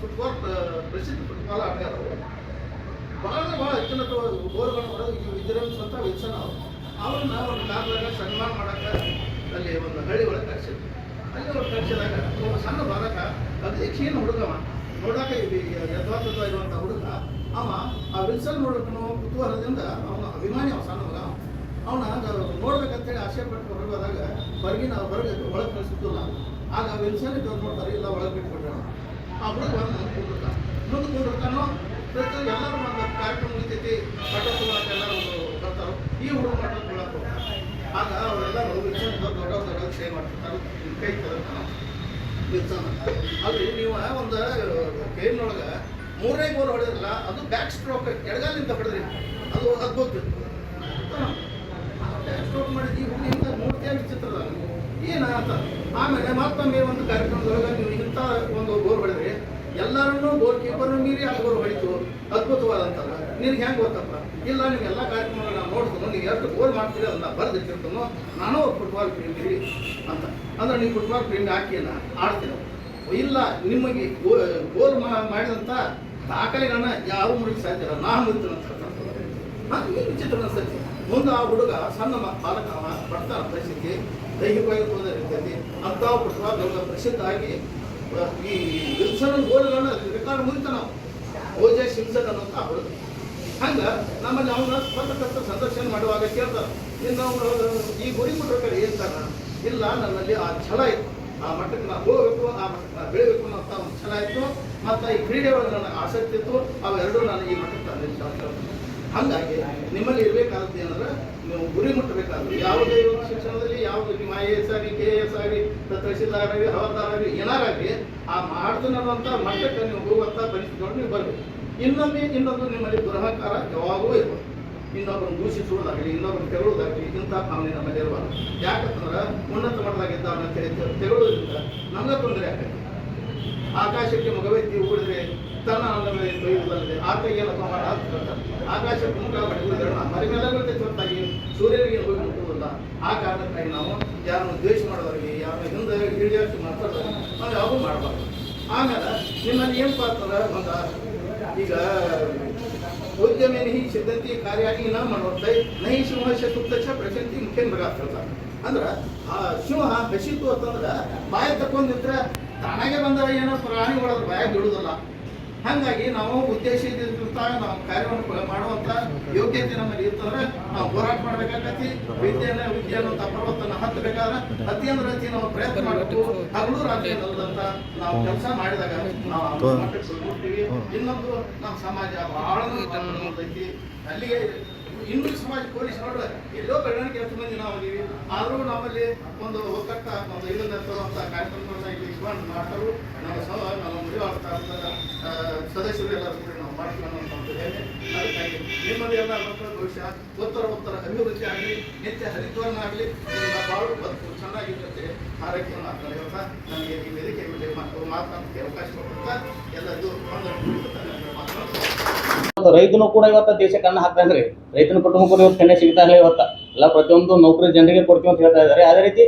Football ಪ್ರಸಿದ್ಧ football ಆಟಗಾರರು ಭಾಳ ಬಹಳ ಹೆಚ್ಚಿನ ಗೋಲ್ಗಳನ್ನು ಹೊಡೆದು ಸ್ವತಃ ವಿಲ್ಸನ್ ಅವರು. ಅವ್ರನ್ನ ಒಂದು ಕಾಲದಾಗ ಸನ್ಮಾನ ಮಾಡಕ್ಕೆ ಅಲ್ಲಿ ಒಂದು ಹಳ್ಳಿ ಅಲ್ಲಿ ಅವ್ರು ಒಬ್ಬ ಸಣ್ಣ ಬಾಲಕ, ಅದೇ ಕ್ಷೀಣ ಹುಡುಗವ ನೋಡಾಕ ಯಥಾರ್ಥದ ಇರುವಂಥ ಹುಡುಗ, ಅವ ಆ ವಿಲ್ಸನ್ ನೋಡೋಕನು ಕುತೂಹಲದಿಂದ ಅವನ ಅಭಿಮಾನಿ ಅವ, ಸಣ್ಣ ಮಗ. ಅವನ ನೋಡ್ಬೇಕಂತೇಳಿ ಆಸೆ ಪಟ್ಟು ಹೊರಗೆ ಹೋದಾಗ ಹೊರಗಿನ ಹೊರಗೆ ಒಳಗೆ ಕಳಿಸಿದ್ದಿಲ್ಲ. ಆಗ ವಿಲ್ಸನ್ ನೋಡ್ತಾರೆ ಇಲ್ಲ ಒಳಗೆ ಬಿಟ್ಬಿಡೋಣ ಆ ಹುಡುಗ ಬಂದು ಕೂಡಿರ್ತಾನೆ ಕೂಡಿರ್ತಾನೋ ಪ್ರತಿ ಎಲ್ಲರೂ ಒಂದು ಕಾರ್ಯಕ್ರಮ ಮುಗಿತೈತಿ ಬಟ್ಟೆ ತೊಗೊಳಕ್ಕೆ ಎಲ್ಲರೂ ಬರ್ತಾರೋ, ಈ ಹುಡುಗ ಬಟ್ಟೆ ತೊಗೊಳಕ್ಕೆ ಆಗ ಅವರೆಲ್ಲರೂ ವಿಲ್ಸನ್ ದೊಡ್ಡ ದೊಡ್ಡ ಸೇವೆ ಮಾಡ್ತಿರ್ತಾರೆ ಕೈ ತಗೋತಾನ ವಿಲ್ಸನ್ ಅಲ್ಲಿ ನೀವು ಒಂದು ಗೇಮ್ನೊಳಗೆ ಮೂರನೇ ಗೋಲ್ ಹೊಡೆದ್ರಲ್ಲ, ಅದು ಬ್ಯಾಕ್ ಸ್ಟ್ರೋಕ್ ಎಡಗಾಲಿಂದ ಹೊಡೆದ್ರಿ. ಅದು ಅದ್ಭುತ ಬ್ಯಾಕ್ ಸ್ಟ್ರೋಕ್ ಮಾಡಿದ್ದು ಈ ಹುಡುಗ ಹಿಂಗೆ ಮೂರ್ತಿಯ ವಿಚಿತ್ರದ ಏನಾತ ಆಮೇಲೆ ಮತ್ತೊಮ್ಮೆ ಒಂದು ಕಾರ್ಯಕ್ರಮದೊಳಗೆ ನೀವು ಇಂಥ ಒಂದು ಬೋರ್ ಹೊಡೆದ್ರಿ ಎಲ್ಲರನ್ನೂ ಗೋಲ್ ಕೀಪರ್ ಮೀರಿ ಆ ಗೋಲ್ ಹೊಡಿತು, ಅದ್ಭುತವಾದಂಥದ್ದು. ನಿನಗೆ ಹೆಂಗೆ ಗೊತ್ತಪ್ಪ? ಇಲ್ಲ ನೀವು ಎಲ್ಲ ಕಾರ್ಯಕ್ರಮಗಳನ್ನ ನೋಡ್ತೀನೋ, ನೀವು ಎಷ್ಟು ಬೋರ್ ಮಾಡ್ತೀರಿ ಅದನ್ನ ಬರೆದಿಟ್ಟಿರ್ತಾನೋ ನಾನು ಫುಟ್ಬಾಲ್ ಪ್ರೇಮಿ ಅಂತ. ಅಂದ್ರೆ ನೀವು ಫುಟ್ಬಾಲ್ ಪ್ರೇಮಿ ಹಾಕಿಯನ್ನ ಆಡ್ತೀನೋ ಇಲ್ಲ, ನಿಮಗೆ ಗೋಲ್ ಮಾಡಿದಂಥ ದಾಖಲೆಗಳನ್ನ ಯಾರು ಮುರಿಗೆ ಸಾಧ್ಯ ಇಲ್ಲ ನಾನು ಅಂತ. ಅದು ಈ ವಿಚಿತ್ರ ಅನ್ಸತಿ ಮುಂದೆ ಆ ಹುಡುಗ ಸಣ್ಣ ಬಾಲಕ ಪಡ್ತಾರ ಪರಿಸ್ಥಿತಿ. ದೈಹಿಕವಾಗಿ ತೊಂದರೆ ಇರ್ತೈತಿ ಅಂತ ಪ್ರಸಿದ್ಧ ಆಗಿ ಈ ವಿಲ್ಸನ್ ಗೋಲ್ಗಳನ್ನ ರೆಕಾರ್ಡ್ ನಾವು. ಓಜೆ ಸಿಮ್ಸನ್ ಅನ್ನೋಂಥ ಆ ಹಂಗೆ ನಮ್ಮಲ್ಲಿ ಅವನ ಪತ್ರಕರ್ತ ಸಂದರ್ಶನ ಮಾಡುವಾಗ ಕೇಳ್ತಾರ ನಿನ್ನ ಈ ಗುರಿ ಮುಟ್ಬೇಕಾದ್ರೆ ಹೇಳ್ತಾನ ಇಲ್ಲ, ನನ್ನಲ್ಲಿ ಆ ಛಲ ಇತ್ತು. ಆ ಮಟ್ಟಕ್ಕೆ ನಾವು ಹೋಗ್ಬೇಕು, ಆ ಮಟ್ಟಕ್ಕೆ ನಾ ಬೆಳಿಬೇಕು ಅನ್ನೋ ಒಂದು ಛಲ ಇತ್ತು. ಮತ್ತು ಈ ಕ್ರೀಡೆ ಒಳಗೆ ನನಗೆ ಆಸಕ್ತಿ ಇತ್ತು. ಅವೆರಡೂ ನಾನು ಈ ಮಟ್ಟಕ್ಕೆ ತಂದಿದ್ದೆ. ಹಂಗಾಗಿ ನಿಮ್ಮಲ್ಲಿ ಇರಬೇಕಾದದ್ದು ಏನಂದ್ರೆ ನೀವು ಗುರಿ ಮುಟ್ಟಬೇಕಾದ್ರೆ ಯಾವುದೇ ಶಿಕ್ಷಣದಲ್ಲಿ ಯಾವುದು ನಿಮ್ಮ ಐ ಎ ಎಸ್ ಆಗಿ ಕೆ ಎ ಎಸ್ ಆಗಿ ತಹಸೀಲ್ದಾರಾಗಿ ಆಗಲಿ ಏನಾರಾಗಿ ಆ ಮಾಡ್ತೀನಿ ಅನ್ನುವಂಥ ಮಟ್ಟಕ್ಕೆ ನೀವು ಹೋಗುವಂಥ ಪರಿಸ್ಥಿತಿಗಳು ನೀವು ಬರಬೇಕು. ಇನ್ನೊಮ್ಮೆ ಇನ್ನೊಂದು ನಿಮ್ಮಲ್ಲಿ ದುರಹಂಕಾರ ಯಾವಾಗೂ ಇರ್ಬೋದು. ಇನ್ನೊಬ್ಬರನ್ನು ದೂಷಿಸುವುದಾಗಲಿ ಇನ್ನೊಬ್ಬರನ್ನು ತೆಗೊಳ್ಳೋದಾಗಲಿ ಇಂಥ ಭಾವನೆ ನಮ್ಮಲ್ಲಿ ಇರಬಾರ್ದು. ಯಾಕಂತಂದ್ರೆ ಉನ್ನತ ಮಟ್ಟದಾಗಿದ್ದ ಅವನ ತೆಗೊಳ್ಳೋದ್ರಿಂದ ನಮಗೆ ತೊಂದರೆ ಆಗ್ತದೆ. ಆಕಾಶಕ್ಕೆ ಮಗವೆತ್ತಿ ಉಗುಳಿದ್ರೆ ತನ್ನ ಅಲ್ಲದೆ ತೊಯ್ಯುವುದಲ್ಲದೆ ಆತ ಏನಪ್ಪ ಮಾಡ ಅಂತ ಹೇಳ್ತಾರೆ. ಆಕಾಶಕ್ಕೆ ಮುಖ ಮಾಡಿದ್ರೆ ಮರಿ ಮೇಲೆ ಬೀಳ್ತೈತೆ ಹೊರತಾಗಿ ಸೂರ್ಯನಿಗೆ ಹೋಗಿ ಮುಟ್ಟುವುದಿಲ್ಲ. ಆ ಕಾರಣಕ್ಕಾಗಿ ನಾವು ಯಾರನ್ನು ದ್ವೇಷ ಮಾಡೋದಾಗಲಿ ಯಾರು ಹಿಂದೆ ಹಿಡಿಯೋಕ್ಕೆ ಮಾತಾಡೋದು ನಾವು ಯಾವಾಗೂ ಮಾಡಬಾರ್ದು. ಆಮೇಲೆ ನಿಮ್ಮಲ್ಲಿ ಏನು ಪಾತ್ರ? ಒಂದು ಈಗ ಉದ್ಯಮೆ ನಹಿ ಕಾರ್ಯ ಕಾರ್ಯಾಗಿ ನಾ ಮಾಡೋದೈ ನಹಿ ಸಿಂಹಶ ತುಪ್ತಶ ಪ್ರಶಂತಿ ಮುಖ್ಯ ಮೃಗ ಹೇಳ್ತಾರೆ ಅಂದ್ರೆ ಆ ಸಿಂಹ ಹಸಿತು ಅಂತಂದ್ರೆ ಬಾಯ ತಕೊಂಡ್ ನಿಂತ್ರೆ ತಾನಾಗೆ ಬಂದ ಏನೋ ಪ್ರಾಣಿಗಳು ಅದ್ರ ಬಾಯಾಗ ಬಿಡುವುದಿಲ್ಲ. ಹಂಗಾಗಿ ನಾವು ಉದ್ದೇಶ ನಾವು ಕಾರ್ಯವನ್ನು ಮಾಡುವಂತ ಯೋಗ್ಯತೆ ನಮ್ಮಲ್ಲಿ ಇರ್ತಂದ್ರೆ ನಾವು ಹೋರಾಟ ಮಾಡ್ಬೇಕಾಗತ್ತಿ ವಿದ್ಯೆನ ವಿದ್ಯೆ ಅನ್ನುವಂಥ ಪರ್ವತನ ಹತ್ತಬೇಕಾದ್ರೆ ಅತಿ ಅಂದ್ರೆ ಅತಿ ನಾವು ಪ್ರಯತ್ನ ಮಾಡಬೇಕು. ಹಗಲು ರಾತ್ರಿ ಅನ್ನೋದಂತ ನಾವು ಕೆಲಸ ಮಾಡಿದಾಗ ನಾವು. ಇನ್ನೊಂದು ನಮ್ಮ ಸಮಾಜ ಬಹಳ ಐತಿ. ಅಲ್ಲಿಗೆ ಇನ್ನೂ ಸಮಾಜ ಪೊಲೀಸ್ ನೋಡುವ ಎಲ್ಲೋ ಬೆಳವಣಿಗೆ ಎಷ್ಟು ಮಂದಿ ನಾವು ಅದೀವಿ ಆದರೂ ನಮ್ಮಲ್ಲಿ ಒಂದು ಒಕ್ಕಟ್ಟ ಒಂದು ಇದನ್ನ ತರುವಂಥ ಕಾರ್ಯಕ್ರಮಗಳನ್ನ ಇಲ್ಲಿ ಇಟ್ಕೊಂಡು ಮಾಡ್ತಾರೆ, ನಮ್ಮ ಸಹ ನಮ್ಮ ಮುರಿವಾಳ್ತ ಸದಸ್ಯರು ಎಲ್ಲರೂ ಕೂಡ ನಾವು ಮಾಡ್ಕೊಂಡು ಅಂತ ಹೇಳಿ. ಅದಕ್ಕಾಗಿ ನಿಮ್ಮಲ್ಲಿ ಎಲ್ಲ ಮಕ್ಕಳ ಭವಿಷ್ಯ ಉತ್ತರ ಉತ್ತರ ಅಭಿವೃದ್ಧಿ ಆಗಲಿ, ನಿತ್ಯ ಹರಿದ್ವರ್ನ ಆಗಲಿ ಬಾಳು ಬದುಕು ಚೆನ್ನಾಗಿರುತ್ತೆ ಆರೋಗ್ಯ ಮಾತನಾಡಿ ಹೇಳ್ತಾ ನನಗೆ ಈ ವೇದಿಕೆ ಮೇಲೆ ಮಾತು ಮಾತನಾಡೋಕ್ಕೆ ಅವಕಾಶ ಕೊಡುತ್ತಾ ಎಲ್ಲರಿಗೂ ಒಂದು ಇವತ್ತು ರೈತನು ಕೂಡ ಇವತ್ತು ದೇಶಕ್ಕೆ ಅನ್ನ ಹಾಕ್ತಾನ್ರಿ ರೈತನ ಕುಟುಂಬಕ್ಕೂ ಇವತ್ತು ಕನ್ಯೆ ಸಿಗ್ತಾ ಇಲ್ಲ ಇವತ್ತ. ಎಲ್ಲ ಪ್ರತಿಯೊಂದು ನೌಕರಿ ಜನರಿಗೆ ಕೊಡ್ತೀವಿ ಅಂತ ಹೇಳ್ತಾ ಇದ್ದಾರೆ. ಅದೇ ರೀತಿ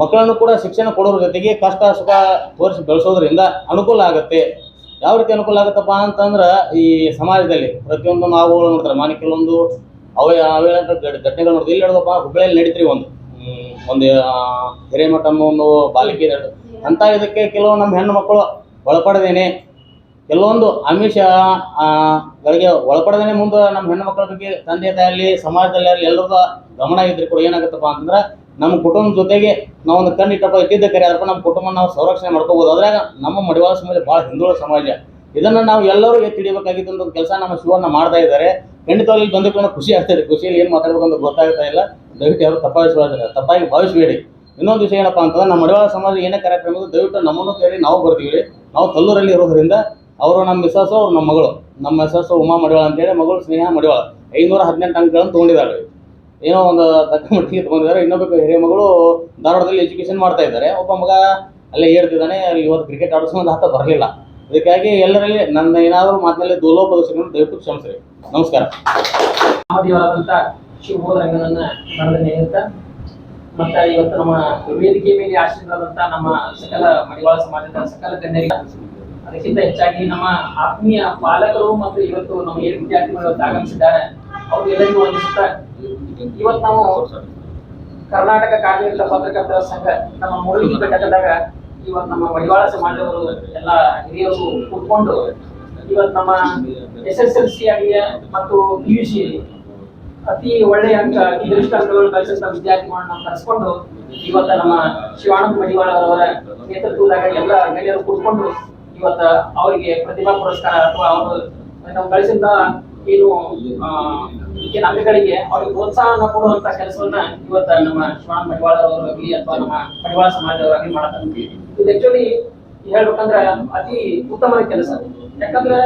ಮಕ್ಕಳನ್ನು ಕೂಡ ಶಿಕ್ಷಣ ಕೊಡೋದ್ರ ಜೊತೆಗೆ ಕಷ್ಟ ಸುಖ ತೋರಿಸಿ ಬೆಳೆಸೋದ್ರಿಂದ ಅನುಕೂಲ ಆಗುತ್ತೆ. ಯಾವ ರೀತಿ ಅನುಕೂಲ ಆಗುತ್ತಪ್ಪ ಅಂತಂದ್ರೆ ಈ ಸಮಾಜದಲ್ಲಿ ಪ್ರತಿಯೊಂದು ನಾವು ನೋಡ್ತಾರೆ. ಮಾನಿ ಕೆಲವೊಂದು ಅವೇ ಅವೇ ಘಟನೆಗಳು ನೋಡಿದ್ರೆ ಇಲ್ಲಿ ಹೇಳಿದಪ್ಪ? ಹುಬ್ಬಳ್ಳಿಯಲ್ಲಿ ನಡೀತ್ರಿ ಒಂದು. ಒಂದು ಹಿರೇಮಠ ಅನ್ನೋ ಒಂದು ಬಾಲಿಕೆ ಅಂತ ಇದಕ್ಕೆ ಕೆಲವು ನಮ್ಮ ಹೆಣ್ಣು ಮಕ್ಕಳು ಒಳಪಡದೇನೆ. ಕೆಲವೊಂದು ಆಮಿಷ ಒಳಪಡದೇ ಮುಂದೆ ನಮ್ಮ ಹೆಣ್ಣು ಮಕ್ಕಳ ಬಗ್ಗೆ ತಂದೆ ತಾಯಲ್ಲಿ ಸಮಾಜದಲ್ಲಿ ಆಗಲಿ ಎಲ್ಲರದ ಗಮನ ಇದ್ರೆ ಕೂಡ ಏನಾಗುತ್ತಪ್ಪ ಅಂತಂದ್ರೆ ನಮ್ಮ ಕುಟುಂಬದ ಜೊತೆಗೆ ನಾವು ಒಂದು ಕಣ್ಣಿಟ್ಟಪ್ಪ ಇದ್ದಿದ್ದ ಕರೆ ಅದಕ್ಕೆ ನಮ್ಮ ಕುಟುಂಬ ನಾವು ಸಂರಕ್ಷಣೆ ಮಾಡ್ಕೋಬೋದು. ಅದ್ರಾಗ ನಮ್ಮ ಮಡಿವಾಳ ಸಮಾಜ ಬಹಳ ಹಿಂದುಳಿದ ಸಮಾಜ. ಇದನ್ನ ನಾವು ಎಲ್ಲರೂ ಎತ್ತಿ ಹಿಡಿಬೇಕಾಗಿತ್ತು ಒಂದು ಕೆಲಸ ನಮ್ಮ ಶಿವಣ್ಣ ಮಾಡ್ತಾ ಇದ್ದಾರೆ. ಖಂಡಿತವಾಗಿ ಇಲ್ಲಿ ಬಂದಕ್ಕೆ ಖುಷಿ ಆಗ್ತದೆ ಖುಷಿಯಲ್ಲಿ ಏನು ಮಾತಾಡ್ಬೇಕು ಅಂತ ಗೊತ್ತಾಗ್ತಾ ಇಲ್ಲ. ದಯವಿಟ್ಟು ಯಾರು ತಪ್ಪಾಗಿ ತಪ್ಪಾಗಿ ಭಾವಿಸಬೇಡಿ. ಇನ್ನೊಂದು ವಿಷಯ ಏನಪ್ಪಾ ಅಂತಂದ್ರೆ ನಮ್ಮ ಮಡಿವಾಳ ಸಮಾಜ ಏನೇ ಕಾರ್ಯಕ್ರಮ ದಯವಿಟ್ಟು ನಮ್ಮನ್ನು ಕೇಳಿ ನಾವು ಬರ್ತೀವಿ. ನಾವು ಕಲ್ಲೂರಲ್ಲಿ ಇರೋದ್ರಿಂದ ಅವರು ನಮ್ಮ ಮಿಸಸ್ ಅವ್ರು ನಮ್ಮ ಮಗಳು. ನಮ್ಮ ಮಿಸಸ್ ಉಮಾ ಮಡಿವಾಳ ಅಂತೇಳಿ ಮಗಳು ಸ್ನೇಹ ಮಡಿವಾಳ. ಐನೂರ ಹದಿನೆಂಟು ಅಂಕಗಳನ್ನು ತೊಗೊಂಡಿದ್ದಾಳೆ ಏನೋ ಒಂದು ತಕ್ಕ ಮಟ್ಟಿಗೆ ತೊಗೊಂಡಿದ್ದಾರೆ. ಇನ್ನೊಬ್ಬ ಹಿರಿಯ ಮಗಳು ಧಾರವಾಡದಲ್ಲಿ ಎಜುಕೇಶನ್ ಮಾಡ್ತಾ ಇದ್ದಾರೆ. ಒಬ್ಬ ಮಗ ಅಲ್ಲೇ ಹೇಳ್ತಿದ್ದಾನೆ ಇವತ್ತು ಕ್ರಿಕೆಟ್ ಆಡಿಸ್ಕೊಂಡು ಆತ ಬರಲಿಲ್ಲ. ಅದಕ್ಕಾಗಿ ಎಲ್ಲರಲ್ಲಿ ನನ್ನ ಏನಾದರೂ ಮಾತಿನಲ್ಲಿ ದೋಲೋಪದರ್ಶಕರನ್ನು ದಯವಿಟ್ಟು ಕ್ಷಮಿಸ್ರಿ. ನಮಸ್ಕಾರ. ಮತ್ತೆ ಇವತ್ತು ನಮ್ಮ ವೇದಿಕೆ ಮೇಲೆ ಆಶೀರ್ವಾದಂತ ನಮ್ಮ ಸಕಲ ಮಡಿವಾಳ ಸಮಾಜದ ಸಕಲ ಗಣ್ಯರಿಗೆ ಅದಕ್ಕಿಂತ ಹೆಚ್ಚಾಗಿ ನಮ್ಮ ಆತ್ಮೀಯ ಪಾಲಕರು ಮತ್ತು ಇವತ್ತು ನಮ್ಮ ಏನು ವಿದ್ಯಾರ್ಥಿಗಳು ಇವತ್ತು ಆಗಮಿಸಿದ್ದಾರೆ. ಅವ್ರಿಗೆಲ್ಲರಿಗೂ ಒಂದಿಷ್ಟ ಇವತ್ತು ನಾವು ಕರ್ನಾಟಕ ಕಾರ್ಮಿಕ ಪತ್ರಕರ್ತರ ಸಂಘ, ನಮ್ಮ ಮುರುಳಿ ಘಟಕದಾಗ ಇವತ್ತು ನಮ್ಮ ಮಡಿವಾಳ ಸಮಾಜದವರು ಎಲ್ಲ ಹಿರಿಯರು ಕೂತ್ಕೊಂಡು ಇವತ್ತು ನಮ್ಮ ಎಸ್ ಎಸ್ ಎಲ್ ಸಿ ಆಗಲಿ ಮತ್ತು ಪಿ ಯು ಸಿ ಅತಿ ಒಳ್ಳೆಯ ಅಂಕ ಗರಿಷ್ಠ ಅಂಕಗಳು ಕಲಿಸಿದ ವಿದ್ಯಾರ್ಥಿಗಳನ್ನ ಕರೆಸ್ಕೊಂಡು ಇವತ್ತು ನಮ್ಮ ಶಿವಾನಂದ ಮಡಿವಾಳ ಅವರ ನೇತೃತ್ವದಾಗ ಎಲ್ಲ ಗಣ್ಯರು ಕೂತ್ಕೊಂಡು ಇವತ್ತ ಅವರಿಗೆ ಪ್ರತಿಭಾ ಪುರಸ್ಕಾರ ಅಥವಾ ಅವರು ನಾವು ಕಳಿಸಿದ ಏನು ಆ, ಏನು ಅಂಕಗಳಿಗೆ ಅವ್ರಿಗೆ ಪ್ರೋತ್ಸಾಹನ ಕೊಡುವಂತ ಕೆಲಸವನ್ನ ಇವತ್ತ ನಮ್ಮ ಶಿವಾನ ಮಡಿವಾಳ ಆಗಲಿ ಅಥವಾ ನಮ್ಮ ಮಡಿವಾಳ ಸಮಾಜದವರಾಗ್ಲಿ ಮಾಡತಾರೆ. ಇದು ಆಕ್ಚುಲಿ ಹೇಳ್ಬೇಕಂದ್ರ ಅತಿ ಉತ್ತಮದ ಕೆಲಸ. ಯಾಕಂದ್ರೆ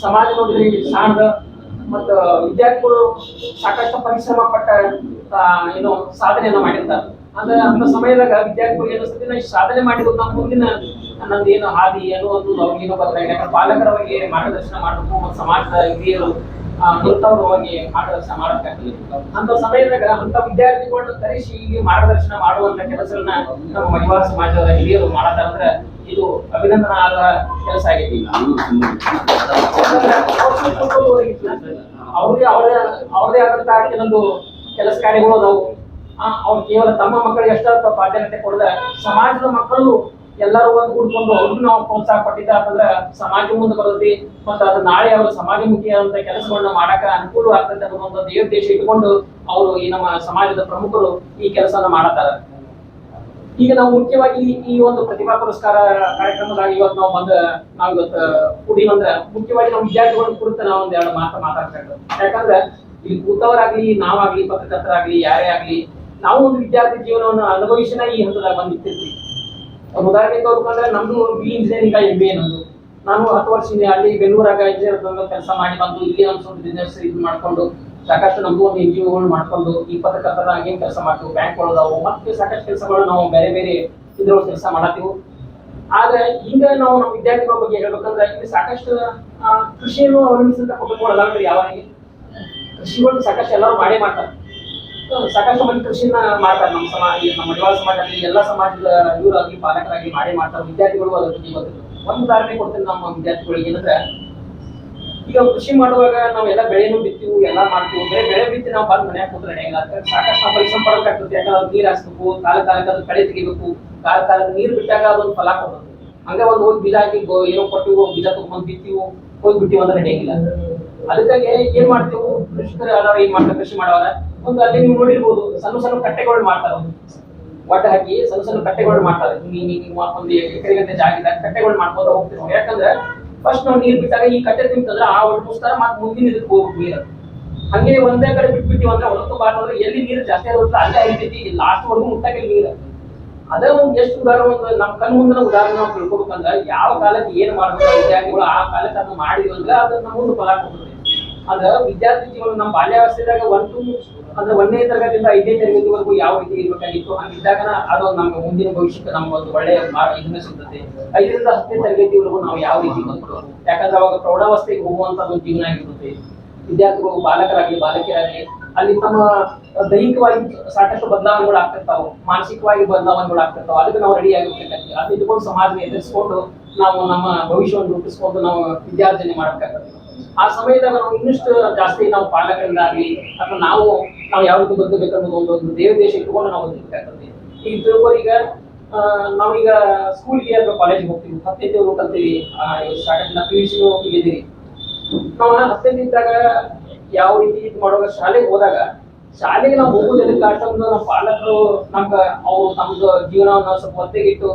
ಸಮಾಜ ನೋಡ್ರಿ ಸಾಣದ ಮತ್ತು ವಿದ್ಯಾರ್ಥಿಗಳು ಸಾಕಷ್ಟು ಪರಿಶ್ರಮ ಪಟ್ಟ ಏನು ಸಾಧನೆಯನ್ನ ಮಾಡಿರ್ತಾರೆ. ಅಂದ್ರೆ ಅಂತ ಸಮಯದಾಗ ವಿದ್ಯಾರ್ಥಿಗಳು ಏನಿಸ್ತದೆ ಸಾಧನೆ ಮಾಡಿರೋದು ನಮ್ಮ ಮುಂದಿನ ನಂದು ಏನು ಹಾದಿ, ಏನು ಒಂದು ಅವ್ರಿಗೆ ಏನೋ ಇದೆ. ಯಾಕಂದ್ರೆ ಪಾಲಕರ ಬಗ್ಗೆ ಮಾರ್ಗದರ್ಶನ ಮಾಡಬೇಕು, ಮತ್ತು ಸಮಾಜದ ಹಿರಿಯರು ನಿಂತವ್ರ ಬಗ್ಗೆ ಮಾರ್ಗದರ್ಶನ ಮಾಡಬೇಕಾಗ್ತದೆ ಅಂತ ಸಮಯದಾಗ ಅಂತ ವಿದ್ಯಾರ್ಥಿಗಳನ್ನ ತರಿಸಿ ಇಲ್ಲಿ ಮಾರ್ಗದರ್ಶನ ಮಾಡುವಂತ ಕೆಲಸವನ್ನ ನಮ್ಮ ಮಡಿವಾಳ ಸಮಾಜದ ಹಿರಿಯರು ಮಾಡತಾರಂದ್ರೆ ಇದು ಅಭಿನಂದನಾದ ಕೆಲಸ ಆಗೈತಿ ಅವ್ರಿಗೆ ಅವರೇ, ಅವ್ರದೇ ಆದಂತಹ ಕೆಲವೊಂದು ಕೆಲಸ ಕಾರ್ಯಗಳು ಅದಾವು. ಅವ್ರು ಕೇವಲ ತಮ್ಮ ಮಕ್ಕಳಿಗೆ ಎಷ್ಟಾದ ಪ್ರಾಧಾನ್ಯತೆ ಕೊಡದ ಸಮಾಜದ ಮಕ್ಕಳು ಎಲ್ಲರೂ ಒಂದು ಕೂಡ್ಕೊಂಡು ಅವ್ರಿಗೂ ನಾವು ಪ್ರೋತ್ಸಾಹ ಕೊಟ್ಟಿದ್ದ ಅಂತಂದ್ರೆ ಸಮಾಜ ಮುಂದೆ ಬರುತ್ತೆ ಮತ್ತೆ ಅದು ನಾಳೆ ಅವರು ಸಮಾಜಮುಖಿಯಾದಂತ ಕೆಲಸಗಳನ್ನ ಮಾಡಕ ಅನುಕೂಲ ಆಗ್ತದೆ ಅನ್ನೋ ಒಂದು ದೇಶ ಇಟ್ಕೊಂಡು ಅವರು ಈ ನಮ್ಮ ಸಮಾಜದ ಪ್ರಮುಖರು ಈ ಕೆಲಸನ ಮಾಡತಾರ ಈಗ ನಾವು ಮುಖ್ಯವಾಗಿ ಈ- ಒಂದು ಪ್ರತಿಭಾ ಪುರಸ್ಕಾರ ಕಾರ್ಯಕ್ರಮದಾಗ ಇವತ್ತು ನಾವು ಬಂದ ನಾವು ಇವತ್ತು ಕುಡಿವಂದ್ರ ಮುಖ್ಯವಾಗಿ ನಮ್ಮ ವಿದ್ಯಾರ್ಥಿಗಳ ಕುರಿತು ನಾವು ಒಂದ್ ಎರಡು ಮಾತು ಮಾತಾಡ್ಬೇಕು ಯಾಕಂದ್ರೆ ಇಲ್ಲಿ ಕೂತವರಾಗ್ಲಿ, ನಾವಾಗ್ಲಿ, ಪತ್ರಕರ್ತರಾಗ್ಲಿ, ಯಾರೇ ಆಗ್ಲಿ, ನಾವು ಒಂದು ವಿದ್ಯಾರ್ಥಿ ಜೀವನವನ್ನು ಅನುಭವಿಸಿನ ಈ ಹಂತದಾಗ ಬಂದು ನಿಂತಿರ್ತೀವಿ ಒಂದು ಉದಾಹರಣೆ ತೋರ್ಕೊಂಡ್ರೆ ನಮ್ದು ಬಿ ಇಂಜಿನಿಯರಿಂಗ್ ಎಂ ಬಿ ನಮ್ದು ನಾನು ಹತ್ತು ವರ್ಷ ಅಲ್ಲಿ ಬೆಂಗಳೂರಾಗ ಇಂಜಿನಿಯರ್ ಕೆಲಸ ಮಾಡಿ ಬಂದು ಇಲ್ಲಿ ಒಂದು ಸ್ವಲ್ಪ ಬಿಸ್ನೆಸ್ ಇದು ಮಾಡ್ಕೊಂಡು ಸಾಕಷ್ಟು ನಮ್ದು ಒಂದು ಎನ್ ಜಿ ಒಗಳು ಮಾಡ್ಕೊಂಡು ಈ ಏನ್ ಕೆಲಸ ಮಾಡ್ತೀವಿ. ಬ್ಯಾಂಕ್ ಒಳಗಾವು ಮತ್ತೆ ಸಾಕಷ್ಟು ಕೆಲಸಗಳು ನಾವು ಬೇರೆ ಬೇರೆ ಇದ್ರೊಳಗೆ ಕೆಲಸ ಮಾಡತ್ತೀವಿ ಆದ್ರೆ ಈಗ ನಾವು ನಮ್ಮ ವಿದ್ಯಾರ್ಥಿಗಳ ಬಗ್ಗೆ ಹೇಳ್ಬೇಕಂದ್ರೆ ಇಲ್ಲಿ ಸಾಕಷ್ಟು ಕೃಷಿಯನ್ನು ಅವಲಂಬಿಸಿದ ಕುಟುಂಬಗಳು ಅಲ್ಲ ಯಾವಾಗ ಕೃಷಿಗಳು ಸಾಕಷ್ಟು ಎಲ್ಲರೂ ಮಾಡೇ ಮಾಡ್ತಾರೆ. ಸಾಕಷ್ಟು ಮಂದಿ ಕೃಷಿನ ಮಾಡ್ತಾರೆ ನಮ್ಮ ಸಮಾಜ, ನಮ್ಮ ಮಡಿವಾಳ ಸಮಾಜದಲ್ಲಿ ಎಲ್ಲ ಸಮಾಜದ ಇವರಾಗಿ ಪಾಲಕರಾಗಿ ಮಾಡಿ ಮಾಡ್ತಾರೆ. ವಿದ್ಯಾರ್ಥಿಗಳು ಅದ್ರ ಬಗ್ಗೆ ಗೊತ್ತಿಲ್ಲ ಒಂದು ಉದಾಹರಣೆ ಕೊಡ್ತೀನಿ ನಮ್ಮ ವಿದ್ಯಾರ್ಥಿಗಳಿಗೆ ಏನಂದ್ರೆ, ಈಗ ಕೃಷಿ ಮಾಡುವಾಗ ನಾವೆಲ್ಲ ಬೆಳೆನೂ ಬಿತ್ತೀವಿ, ಎಲ್ಲ ಮಾಡ್ತೀವಿ. ಬೇರೆ ಬೆಳೆ ಬಿತ್ತಿ ನಾವು ಬಂದ್ ಮನೆಯಾಗ ಕೂತ್ರೆ ಹೆಂಗ ಸಾಕಷ್ಟು ನಾವು ಪರಿಶ್ರಮ ಪಡಬೇಕಾಗ್ತದೆ. ಯಾಕಂದ್ರೆ ಅದು ನೀರ್ ಹಾಸ್ಬೇಕು, ಕಾಲ ಕಾಲಕ್ಕೆ ಅದು ಕಳೆ ತೆಗಿಬೇಕು. ಕಾಲ ಕಾಲಕ್ಕೆ ನೀರು ಬಿಟ್ಟಾಗ ಅದೊಂದು ಫಲ ಕೊಡ್ತದೆ ಹಂಗೆ ಒಂದು ಹೋಗಿ ಬೀಜ ಹಾಕಿ ಏನೋ ಕೊಟ್ಟಿವು, ಬೀಜ ತಗೊಂಡ್ ಬಿತ್ತೀವು, ಹೋಗಿ ಬಿಟ್ಟಿವಿ ಅಂದ್ರೆ ನಡೆಯಂಗಿಲ್ಲ ಅದಕ್ಕಾಗಿ ಏನ್ ಮಾಡ್ತೀವಿ? ಅದಾವ ಏನ್ ಮಾಡ್ತಾರೆ? ಕೃಷಿ ಮಾಡವಾಗ ಒಂದು ಅಲ್ಲಿ ನೀವು ನೋಡಿರ್ಬೋದು, ಸಣ್ಣ ಸಣ್ಣ ಕಟ್ಟೆಗಳು ಮಾಡ್ತಾರೆ. ಒಟ್ಟ ಹಾಕಿ ಸಣ್ಣ ಸಣ್ಣ ಕಟ್ಟೆಗಳು ಮಾಡ್ತಾರೆ. ಒಂದು ಎಕರೆ ಗಂಟೆ ಜಾಗದಾಗ ಕಟ್ಟೆಗಳು ಮಾಡ್ಕೊಂಡು ಹೋಗ್ತೀವಿ. ಯಾಕಂದ್ರೆ ಫಸ್ಟ್ ನಾವು ನೀರು ಬಿಟ್ಟಾಗ ಈ ಕಟ್ಟೆ ತಿಂತಂದ್ರೆ ಆ ಒಟ್ಟು ಮುಸ್ತಾರ ಮತ್ತೆ ಮುಂದಿನ ಇದಕ್ಕೆ ಹೋಗ್ಬೇಕು ನೀರು. ಹಂಗೆ ಒಂದೇ ಕಡೆ ಬಿಟ್ಬಿಟ್ಟಿವಿ ಅಂದ್ರೆ ಹೊರತು ಬಾರ್ದ್ರೆ ಎಲ್ಲಿ ನೀರು ಜಾಸ್ತಿ ಆಗುತ್ತೆ ಅಲ್ಲೇ ಐತೈತಿ. ಲಾಸ್ಟ್ ವರ್ಗು ಮುಟ್ಟಾಗಿಲ್ಲ ನೀರು. ಅದೇ ಒಂದು ಎಷ್ಟು ಉದಾಹರಣೆ ಒಂದು ನಮ್ಮ ಕಣ್ ಮುಂದಿನ ಉದಾಹರಣೆ ನಾವು ತಿಳ್ಕೊಬೇಕಂದ್ರೆ ಯಾವ ಕಾಲಕ್ಕೆ ಏನು ಮಾಡ್ಬೇಕು ವಿದ್ಯಾರ್ಥಿಗಳು ಆ ಕಾಲಕ್ಕೆ ಅದನ್ನ ಮಾಡಿದ್ವಿ ಅಂದ್ರೆ ಅದು ಮುಂದೆ ಫಲ ಕೊಡ್ತದೆ. ಅಂದ್ರೆ ವಿದ್ಯಾರ್ಥಿ ಜೀವನ ನಮ್ಮ ಬಾಲ್ಯಾವಸ್ಥೆದಾಗ ಒಂದು, ಅಂದ್ರೆ ಒಂದನೇ ತರಗತಿಯಿಂದ ಐದನೇ ತರಗತಿವರೆಗೂ ಯಾವ ರೀತಿ ಇರ್ಬೇಕಾಗಿತ್ತು? ಹಂಗಿದ್ದಾಗ ಅದು ನಮ್ಮ ಮುಂದಿನ ಭವಿಷ್ಯಕ್ಕೆ ನಮ್ಗೆ ಒಂದು ಒಳ್ಳೆಯ ಇದನ್ನ ಸಿಗ್ತದೆ. ಐದರಿಂದ ಹತ್ತನೇ ತರಗತಿವರೆಗೂ ನಾವು ಯಾವ ರೀತಿ ಬಂದ್ಬಿಡೋದು ಯಾಕಂದ್ರೆ ಅವಾಗ ಪ್ರೌಢಾವಸ್ಥೆಗೆ ಹೋಗುವಂತ ಒಂದು ಜೀವನ ಆಗಿರುತ್ತೆ. ವಿದ್ಯಾರ್ಥಿಗಳು ಬಾಲಕರಾಗ್ಲಿ ಬಾಲಕಿಯರಾಗಲಿ ಅಲ್ಲಿ ತಮ್ಮ ದೈಹಿಕವಾಗಿ ಸಾಕಷ್ಟು ಬದಲಾವಣೆಗಳು ಆಗ್ತಿರ್ತಾವ ಮಾನಸಿಕವಾಗಿ ಬದಲಾವಣೆಗಳು ಆಗ್ತಿರ್ತಾವ ಅದಕ್ಕೆ ನಾವು ರೆಡಿ ಆಗಿರ್ಬೇಕಾಗ್ತದೆ. ಅದು ಇಟ್ಕೊಂಡು ಸಮಾಜ ಎದುರಿಸ್ಕೊಂಡು ನಾವು ನಮ್ಮ ಭವಿಷ್ಯವನ್ನು ರೂಪಿಸ್ಕೊಂಡು ನಾವು ವಿದ್ಯಾರ್ಜನೆ ಮಾಡ್ಬೇಕಾಗ್ತದೆ. ಆ ಸಮಯದಾಗ ನಾವು ಇನ್ನಷ್ಟು ಜಾಸ್ತಿ ನಾವು ಪಾಲಕರಿಂದಾಗ್ಲಿ ಅಥವಾ ನಾವು ನಾವು ಯಾವ ರೀತಿ ಬದುಕಬೇಕನ್ನೋದು ಒಂದು ಒಂದು ದೇವ ದೇಶ ಇಟ್ಕೊಂಡು ನಾವು ಬದುಕಬೇಕಾಗ್ತದೆ. ಈಗ ತಿಳ್ಕೊ ಈಗ ಆ, ನಾವೀಗ ಸ್ಕೂಲ್ಗೆ ಅಥವಾ ಕಾಲೇಜ್ಗೆ ಹೋಗ್ತೀವಿ. ತಿಂಗಳು ಕಲ್ತೀವಿ. ಸಾಕಷ್ಟು ಪಿ ಯು ಸಿ ಹೋಗಿದ್ದೀವಿ ನಾವು ಹತ್ತನೇ ಇದ್ದಾಗ ಯಾವ ರೀತಿ ಇದು ಮಾಡುವಾಗ ಶಾಲೆಗೆ ಹೋದಾಗ ಶಾಲೆಗೆ ನಾವು ಹೋಗೋದು ಎದಕ್ಕೆ ಅಷ್ಟೊಂದು ನಮ್ಮ ಪಾಲಕರು ನಮ್ಗ ಅವರು ನಮ್ದು ಜೀವನವನ್ನ ಸ್ವಲ್ಪ ಒತ್ತೆಗಿಟ್ಟು